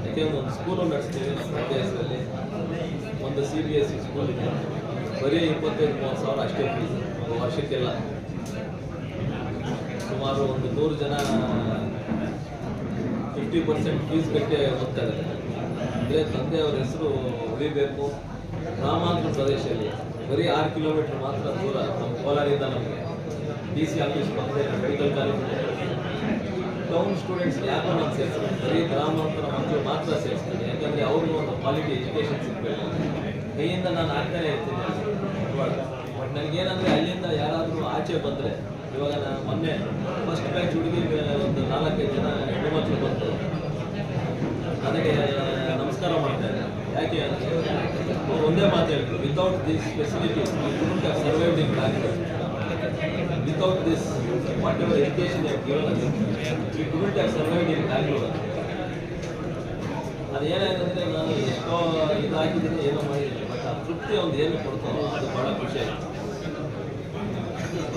S3: ಯಾಕೆಂದ್ರೆ ಒಂದು ಸ್ಕೂಲು ನಡೆಸ್ತೀವಿ, ನಮ್ಮ ಒಂದು C B S C school ಇದೆ. ಬರೀ ಇಪ್ಪತ್ತೈದು, ಮೂವತ್ತು ಸಾವಿರ ಅಷ್ಟೇ ಫೀಸ್ ವರ್ಷಕ್ಕೆಲ್ಲ. ಸುಮಾರು ಒಂದು ನೂರು ಜನ ಫಿಫ್ಟಿ ಪರ್ಸೆಂಟ್ ಫೀಸ್ ಕಟ್ಟಿ ಹೋಗ್ತಾ ಇದ್ದಾರೆ. ಅಂದರೆ ತಂದೆಯವ್ರ ಹೆಸರು ಉಳಿಬೇಕು ಗ್ರಾಮಾಂತರ ಪ್ರದೇಶದಲ್ಲಿ ಬರೀ ಆರು ಕಿಲೋಮೀಟರ್ ಮಾತ್ರ ದೂರ ನಮ್ಮ ಕೋಲಾರಿಂದ ನಮಗೆ ಡಿ ಸಿ ಆಫೀಸ್ ಬಂದರೆ ಮೆಡಿಕಲ್ ಕಾಲೇಜ್ ಟೌನ್ ಸ್ಟೂಡೆಂಟ್ಸ್ ಯಾರು ನಾನು ಸೇರಿಸ್ತಾರೆ. ಬರೀ ಗ್ರಾಮಾಂತರ ಮಕ್ಕಳು ಮಾತ್ರ ಸೇರಿಸ್ತಾರೆ. ಯಾಕಂದರೆ ಅವ್ರಿಗೂ ಒಂದು ಕ್ವಾಲಿಟಿ ಎಜುಕೇಷನ್ ಸಿಗಬೇಕು. ಕೈಯಿಂದ ನಾನು ಆಗ್ತಾನೆ ಇರ್ತೀನಿ. ಬಟ್ ನನಗೇನಂದರೆ ಅಲ್ಲಿಂದ ಯಾರಾದರೂ ಆಚೆ ಬಂದರೆ ಇವಾಗ ನಾನು ಮೊನ್ನೆ ಫಸ್ಟ್ ಬ್ಯಾಚ್ ಹುಡುಗಿ ಒಂದು ನಾಲ್ಕೈದು ಜನ ಹೆಣ್ಣು ಮಕ್ಕಳು ಬಂತು ನನಗೆ ನಮಸ್ಕಾರ ಮಾಡ್ತಾರೆ ಯಾಕೆ ಅವ್ರು ಒಂದೇ ಮಾತು ಹೇಳಿದ್ರು ವಿತೌಟ್ ದಿಸ್ ಫೆಸಿಲಿಟಿ ಕುಟುಂಬ in Bangalore without this whatever education given ಈ ಕುಟುಂಬ ಇನ್ ಬ್ಯಾಂಗ್ಳೂರ್ ಅದೇನಾಯ್ತಂದ್ರೆ ನಾನು ಎಷ್ಟೋ ಇದಾಗಿದ್ದೀನಿ ಏನೋ ಮಾಡಿದ್ದೀನಿ ಬಟ್ ಆ ತೃಪ್ತಿ ಒಂದು ಏನು ಕೊಡ್ತಾರೋ ಅದು ಭಾಳ ಖುಷಿ ಆಯಿತು.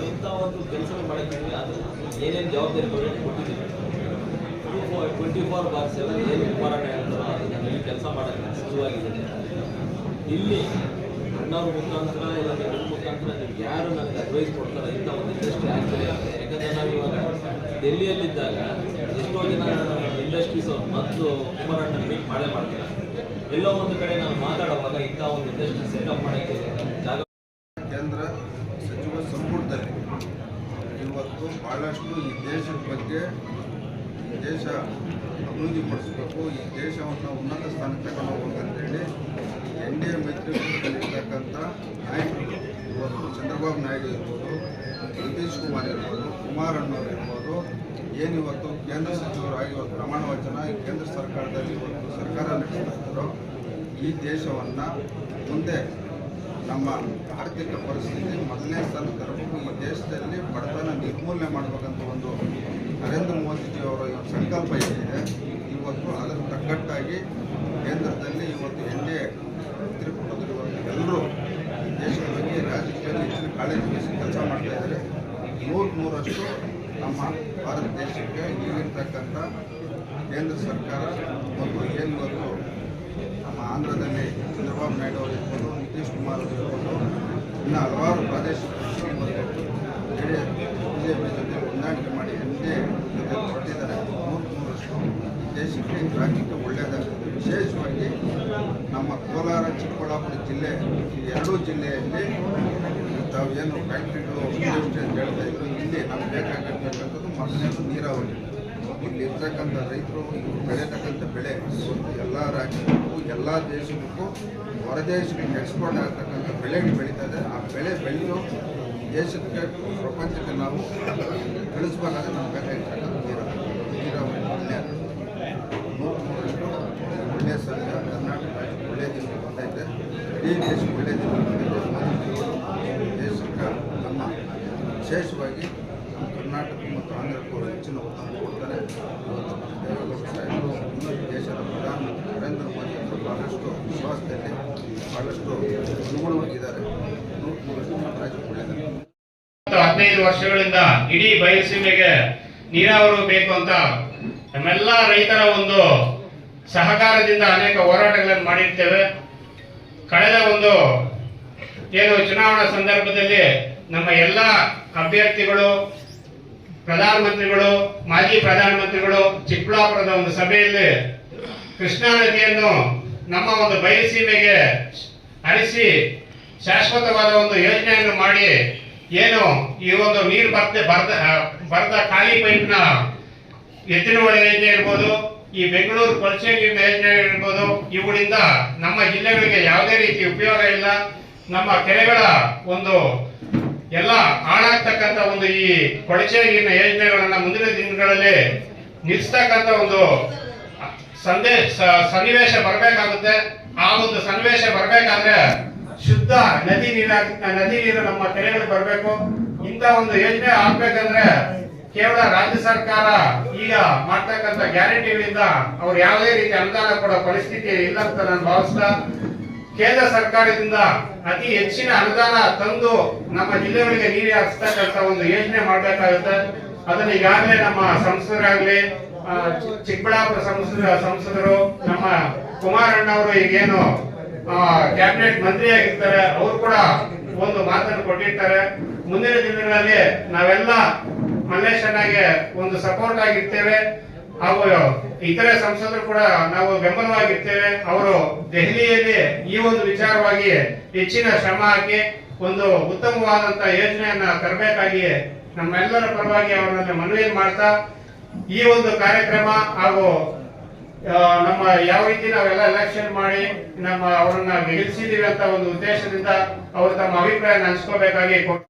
S3: ಇಂಥ ಒಂದು ಕೆಲಸ ಮಾಡಿದ್ದೀನಿ ಅದು ಏನೇನು ಜವಾಬ್ದಾರಿ four twenty four bar seven ಏನು ಹೋರಾಟ ನನಗೆ ಕೆಲಸ ಮಾಡೋಕ್ಕೆ ಸುಲಭವಾಗಿದ್ದೀನಿ ಇಲ್ಲಿ ಅಣ್ಣವ್ರ ಮುಖಾಂತರ ಇಲ್ಲ ನಿಮ್ಮ ಮುಖಾಂತರ ನೀವು ಯಾರು ನನಗೆ ಅಡ್ವೈಸ್ ಕೊಡ್ತಾರೆ ಇಂಥ ಒಂದು ಇಂಡಸ್ಟ್ರಿ ಆ್ಯಕ್ಚುಲಿ ಯಾಕಂದರೆ ನಾವು ಇವಾಗ ಡೆಲ್ಲಿಯಲ್ಲಿದ್ದಾಗ ಎಷ್ಟೋ ಜನ ಇಂಡಸ್ಟ್ರೀಸ್ ಮತ್ತು ಕುಮಾರಣ್ಣ ಮೀಟ್ ಮಾಡೇ ಮಾಡ್ತಾರೆ. ಎಲ್ಲೋ ಒಂದು ಕಡೆ ನಾನು ಮಾತಾಡುವಾಗ ಇಂಥ ಒಂದು ಇಂಡಸ್ಟ್ರಿ ಸೆಟಪ್ ಮಾಡೋಕ್ಕೆ ಜಾಗ
S2: ಕೇಂದ್ರ ಸಚಿವ ಸಂಪುಟದಲ್ಲಿ ಇವತ್ತು ಭಾಳಷ್ಟು ಈ ದೇಶದ ಬಗ್ಗೆ ದೇಶ ಅಭಿವೃದ್ಧಿಪಡಿಸಬೇಕು, ಈ ದೇಶವನ್ನು ಉನ್ನತ ಸ್ಥಾನಕ್ಕೆ ತಗೊಂಡು ಹೋಗ್ಬೇಕಂತೇಳಿ ಎನ್ ಡಿ ಎ ಮೈತ್ರಿಕೂಟದಲ್ಲಿರ್ತಕ್ಕಂಥ ನಾಯಕರು ಇವತ್ತು ಚಂದ್ರಬಾಬು ನಾಯ್ಡು ಇರ್ಬೋದು, ನಿತೀಶ್ ಕುಮಾರ್ ಇರ್ಬೋದು ಕುಮಾರಣ್ಣವ್ರು ಇರ್ಬೋದು ಏನಿವತ್ತು ಕೇಂದ್ರ ಸಚಿವರಾಗಿ ಇವತ್ತು ಪ್ರಮಾಣ ವಚನ ಈ ಕೇಂದ್ರ ಸರ್ಕಾರದಲ್ಲಿ ಇವತ್ತು ಸರ್ಕಾರ ನಡೆಸ್ತಾ ಈ ದೇಶವನ್ನು ಮುಂದೆ ನಮ್ಮ ಆರ್ಥಿಕ ಪರಿಸ್ಥಿತಿ ಮೊದಲನೇ ಸ್ಥಾನ ತರಬೇಕು, ಈ ದೇಶದಲ್ಲಿ ಬಡತನ ನಿರ್ಮೂಲನೆ ಮಾಡಬೇಕಂತ ಒಂದು ನರೇಂದ್ರ ಮೋದಿಜಿ ಅವರ ಸಂಕಲ್ಪ ಏನಿದೆ, ಇವತ್ತು ಅದರ ತಕ್ಕಟ್ಟಾಗಿ ಕೇಂದ್ರದಲ್ಲಿ ಇವತ್ತು ಎನ್ ಡಿ ಎ ಎಲ್ಲರೂ ದೇಶದ ಬಗ್ಗೆ ರಾಜಕೀಯದಲ್ಲಿ ಹೆಚ್ಚಿನ ಕಾಳಜಿ ವಹಿಸಿ ಕೆಲಸ ಮಾಡ್ತಾ ಇದ್ದಾರೆ. ನೂರು ನೂರಷ್ಟು ನಮ್ಮ ಭಾರತ ದೇಶಕ್ಕೆ ಈಗಿರ್ತಕ್ಕಂಥ ಕೇಂದ್ರ ಸರ್ಕಾರ ಮತ್ತು ಏನು ಇವತ್ತು ನಮ್ಮ ಆಂಧ್ರದಲ್ಲಿ ಚಂದ್ರಬಾಬು ನಾಯ್ಡು ಅವರು ಇರ್ಬೋದು, ನಿತೀಶ್ ಕುಮಾರ್ ಅವರು ಇರ್ಬೋದು, ಇನ್ನು ಹಲವಾರು ಪ್ರಾದೇಶಿಕ ಬಿಜೆಪಿ ಜೊತೆ ಹೊಂದಾಣಿಕೆ ಮಾಡಿ ಮುಂದೆ ಕೊಟ್ಟಿದ್ದಾರೆ ವರ್ಷ ನೂರಷ್ಟು ದೇಶಕ್ಕೆ ರಾಜ್ಯಕ್ಕೆ ಒಳ್ಳೆಯದಾಗುತ್ತೆ ವಿಶೇಷವಾಗಿ ನಮ್ಮ ಕೋಲಾರ, ಚಿಕ್ಕಬಳ್ಳಾಪುರ ಜಿಲ್ಲೆ, ಈ ಎರಡೂ ಜಿಲ್ಲೆಯಲ್ಲಿ ತಾವು ಫ್ಯಾಕ್ಟ್ರಿಗಳು ಇಂಡಸ್ಟ್ರಿ ಅಂತ ಹೇಳ್ತಾ ಇದ್ರು, ಇಲ್ಲಿ ನಮ್ಗೆ ಬೇಕಾಗಿರ್ತಕ್ಕಂಥದ್ದು ಮೊದಲನೇದು ನೀರಾವರಿ. ಇಲ್ಲಿ ಇರ್ತಕ್ಕಂಥ ರೈತರು ಬೆಳೆಯತಕ್ಕಂಥ ಬೆಳೆ ಎಲ್ಲ ರಾಜ್ಯಕ್ಕೂ, ಎಲ್ಲ ದೇಶಕ್ಕೂ ಹೊರದೇಶಕ್ಕೆ ಎಕ್ಸ್ಪೋರ್ಟ್ ಆಗ್ತಕ್ಕಂಥ ಬೆಳೆಗಳು ಇದೆ. ಆ ಬೆಳೆ ಬೆಳೆದು ದೇಶಕ್ಕೆ ಪ್ರಪಂಚಕ್ಕೆ ನಾವು ಕಳಿಸ್ಬೇಕಾದ್ರೆ ನಮ್ಮ ಬೇಕಾಗಿರ್ತಕ್ಕಂಥ ನೀರಾವರಿ ಒಳ್ಳೆಯದು ನೂರು ಒಳ್ಳೆಯ ಸರ್ಕಾರ ಕರ್ನಾಟಕ ಒಳ್ಳೆಯ ದಿನ ಬಂದೈತೆ ಇಡೀ ದೇಶ ಒಳ್ಳೆಯ ದಿನ ದೇಶಕ್ಕೆ ನಮ್ಮ ವಿಶೇಷವಾಗಿ ನಮ್ಮ ಕರ್ನಾಟಕ ಮತ್ತು ಆಂಧ್ರಕ್ಕೂ ಹೆಚ್ಚಿನ ಒತ್ತನ್ನು ಕೊಡ್ತಾರೆ. ದೇಶದ ಪ್ರಧಾನಮಂತ್ರಿ ನರೇಂದ್ರ ಮೋದಿ ಅವರು ಭಾಳಷ್ಟು ವಿಶ್ವಾಸದಲ್ಲಿ ಭಾಳಷ್ಟು ಅನುಗುಣವಾಗಿದ್ದಾರೆ. ನೂರು ನಮ್ಮ ರಾಜ್ಯ ಒಳ್ಳೆಯದಾಗಿದೆ
S5: ಮತ್ತು ಹದಿನೈದು ವರ್ಷಗಳಿಂದ ಇಡೀ ಬಯಲುಸೀಮೆಗೆ ನೀರಾವರಿ ಬೇಕು ಅಂತ ನಮ್ಮೆಲ್ಲ ರೈತರ ಒಂದು ಸಹಕಾರದಿಂದ ಅನೇಕ ಹೋರಾಟಗಳನ್ನು ಮಾಡಿರ್ತೇವೆ. ಕಳೆದ ಒಂದು ಏನು ಚುನಾವಣಾ ಸಂದರ್ಭದಲ್ಲಿ ನಮ್ಮ ಎಲ್ಲ ಅಭ್ಯರ್ಥಿಗಳು, ಪ್ರಧಾನಮಂತ್ರಿಗಳು, ಮಾಜಿ ಪ್ರಧಾನಮಂತ್ರಿಗಳು ಚಿಕ್ಕಬಳ್ಳಾಪುರದ ಒಂದು ಸಭೆಯಲ್ಲಿ ಕೃಷ್ಣಾ ನದಿಯನ್ನು ನಮ್ಮ ಒಂದು ಬಯಲುಸೀಮೆಗೆ ಹರಿಸಿ ಶಾಶ್ವತವಾದ ಒಂದು ಯೋಜನೆಯನ್ನು ಮಾಡಿ ಏನು ಈ ಒಂದು ನೀರು ಬರ್ದ ಬರ್ದ ಬರದ ಖಾಲಿ ಪೈಪ್ನ ಎತ್ತಿನ ಯೋಜನೆ ಇರ್ಬೋದು ಈ ಬೆಂಗಳೂರು ಕೊಳಚೆ ನೀರಿನ ಯೋಜನೆ ಇರ್ಬೋದು ಇವುಗಳಿಂದ ನಮ್ಮ ಜಿಲ್ಲೆಗಳಿಗೆ ಯಾವುದೇ ರೀತಿ ಉಪಯೋಗ ಇಲ್ಲ. ನಮ್ಮ ಕೆರೆಗಳ ಒಂದು ಎಲ್ಲ ಹಾಳಾಗ್ತಕ್ಕಂಥ ಒಂದು ಈ ಕೊಳಚೆ ನೀರಿನ ಯೋಜನೆಗಳನ್ನ ಮುಂದಿನ ದಿನಗಳಲ್ಲಿ ನಿಲ್ಲಿಸ್ತಕ್ಕಂಥ ಒಂದು ಸಂದೇಶ ಸನ್ನಿವೇಶ ಬರಬೇಕಾಗುತ್ತೆ. ಆ ಒಂದು ಸನ್ನಿವೇಶ ಬರಬೇಕಾದ್ರೆ ಶುದ್ಧ ನದಿ ನೀರ, ನದಿ ನೀರು ನಮ್ಮ ಕೆರೆಗಳಿಗೆ ಬರಬೇಕು. ಇಂತ ಒಂದು ಯೋಜನೆ ಆಗ್ಬೇಕಂದ್ರೆ ಕೇವಲ ರಾಜ್ಯ ಸರ್ಕಾರ ಈಗ ಮಾಡ್ತಕ್ಕಂತ ಗ್ಯಾರಂಟಿಗಳಿಂದ ಅವ್ರು ಯಾವುದೇ ರೀತಿ ಅನುದಾನ ಕೊಡೋ ಪರಿಸ್ಥಿತಿ ಇಲ್ಲ ಅಂತ ನಾನು ಭಾವಿಸ್ತಾ, ಕೇಂದ್ರ ಸರ್ಕಾರದಿಂದ ಅತಿ ಹೆಚ್ಚಿನ ಅನುದಾನ ತಂದು ನಮ್ಮ ಜಿಲ್ಲೆಗಳಿಗೆ ನೀರು ಹಾಕ್ತಕ್ಕಂತ ಒಂದು ಯೋಜನೆ ಮಾಡಬೇಕಾಗುತ್ತೆ. ಅದನ್ನ ಈಗಾಗಲೇ ನಮ್ಮ ಸಂಸದರಾಗ್ಲಿ ಚಿಕ್ಕಬಳ್ಳಾಪುರ ಸಂಸದ, ಸಂಸದರು, ನಮ್ಮ ಕುಮಾರಣ್ಣ ಅವರು ಈಗೇನು ಕ್ಯಾಬಿನೆಟ್ ಮಂತ್ರಿ ಆಗಿರ್ತಾರೆ, ಅವರು ಕೂಡ ಒಂದು ಮಾತನ್ನು ಕೊಟ್ಟಿರ್ತಾರೆ. ಮುಂದಿನ ದಿನಗಳಲ್ಲಿ ನಾವೆಲ್ಲ ಮಲ್ಲೇಶಣ್ಣಗೆ ಒಂದು ಸಪೋರ್ಟ್ ಆಗಿರ್ತೇವೆ. ಹಾಗೂ ಇತರೆ ಸಂಸದರು ಕೂಡ ನಾವು ಬೆಂಬಲವಾಗಿರ್ತೇವೆ. ಅವರು ದೆಹಲಿಯಲ್ಲಿ ಈ ಒಂದು ವಿಚಾರವಾಗಿ ಹೆಚ್ಚಿನ ಶ್ರಮ ಹಾಕಿ ಒಂದು ಉತ್ತಮವಾದಂತ ಯೋಜನೆಯನ್ನ ತರಬೇಕಾಗಿ ನಮ್ಮೆಲ್ಲರ ಪರವಾಗಿ ಅವರನ್ನು ಮನವಿ ಮಾಡ್ತಾ ಈ ಒಂದು ಕಾರ್ಯಕ್ರಮ ಹಾಗೂ ನಮ್ಮ ಯಾವ ರೀತಿ ನಾವೆಲ್ಲ ಎಲೆಕ್ಷನ್ ಮಾಡಿ ನಮ್ಮ ಅವರನ್ನ ಗೆಲ್ಸಿದೀವಿ ಅಂತ ಒಂದು ಉದ್ದೇಶದಿಂದ ಅವರು ತಮ್ಮ ಅಭಿಪ್ರಾಯ ಹಂಚ್ಕೋಬೇಕಾಗಿ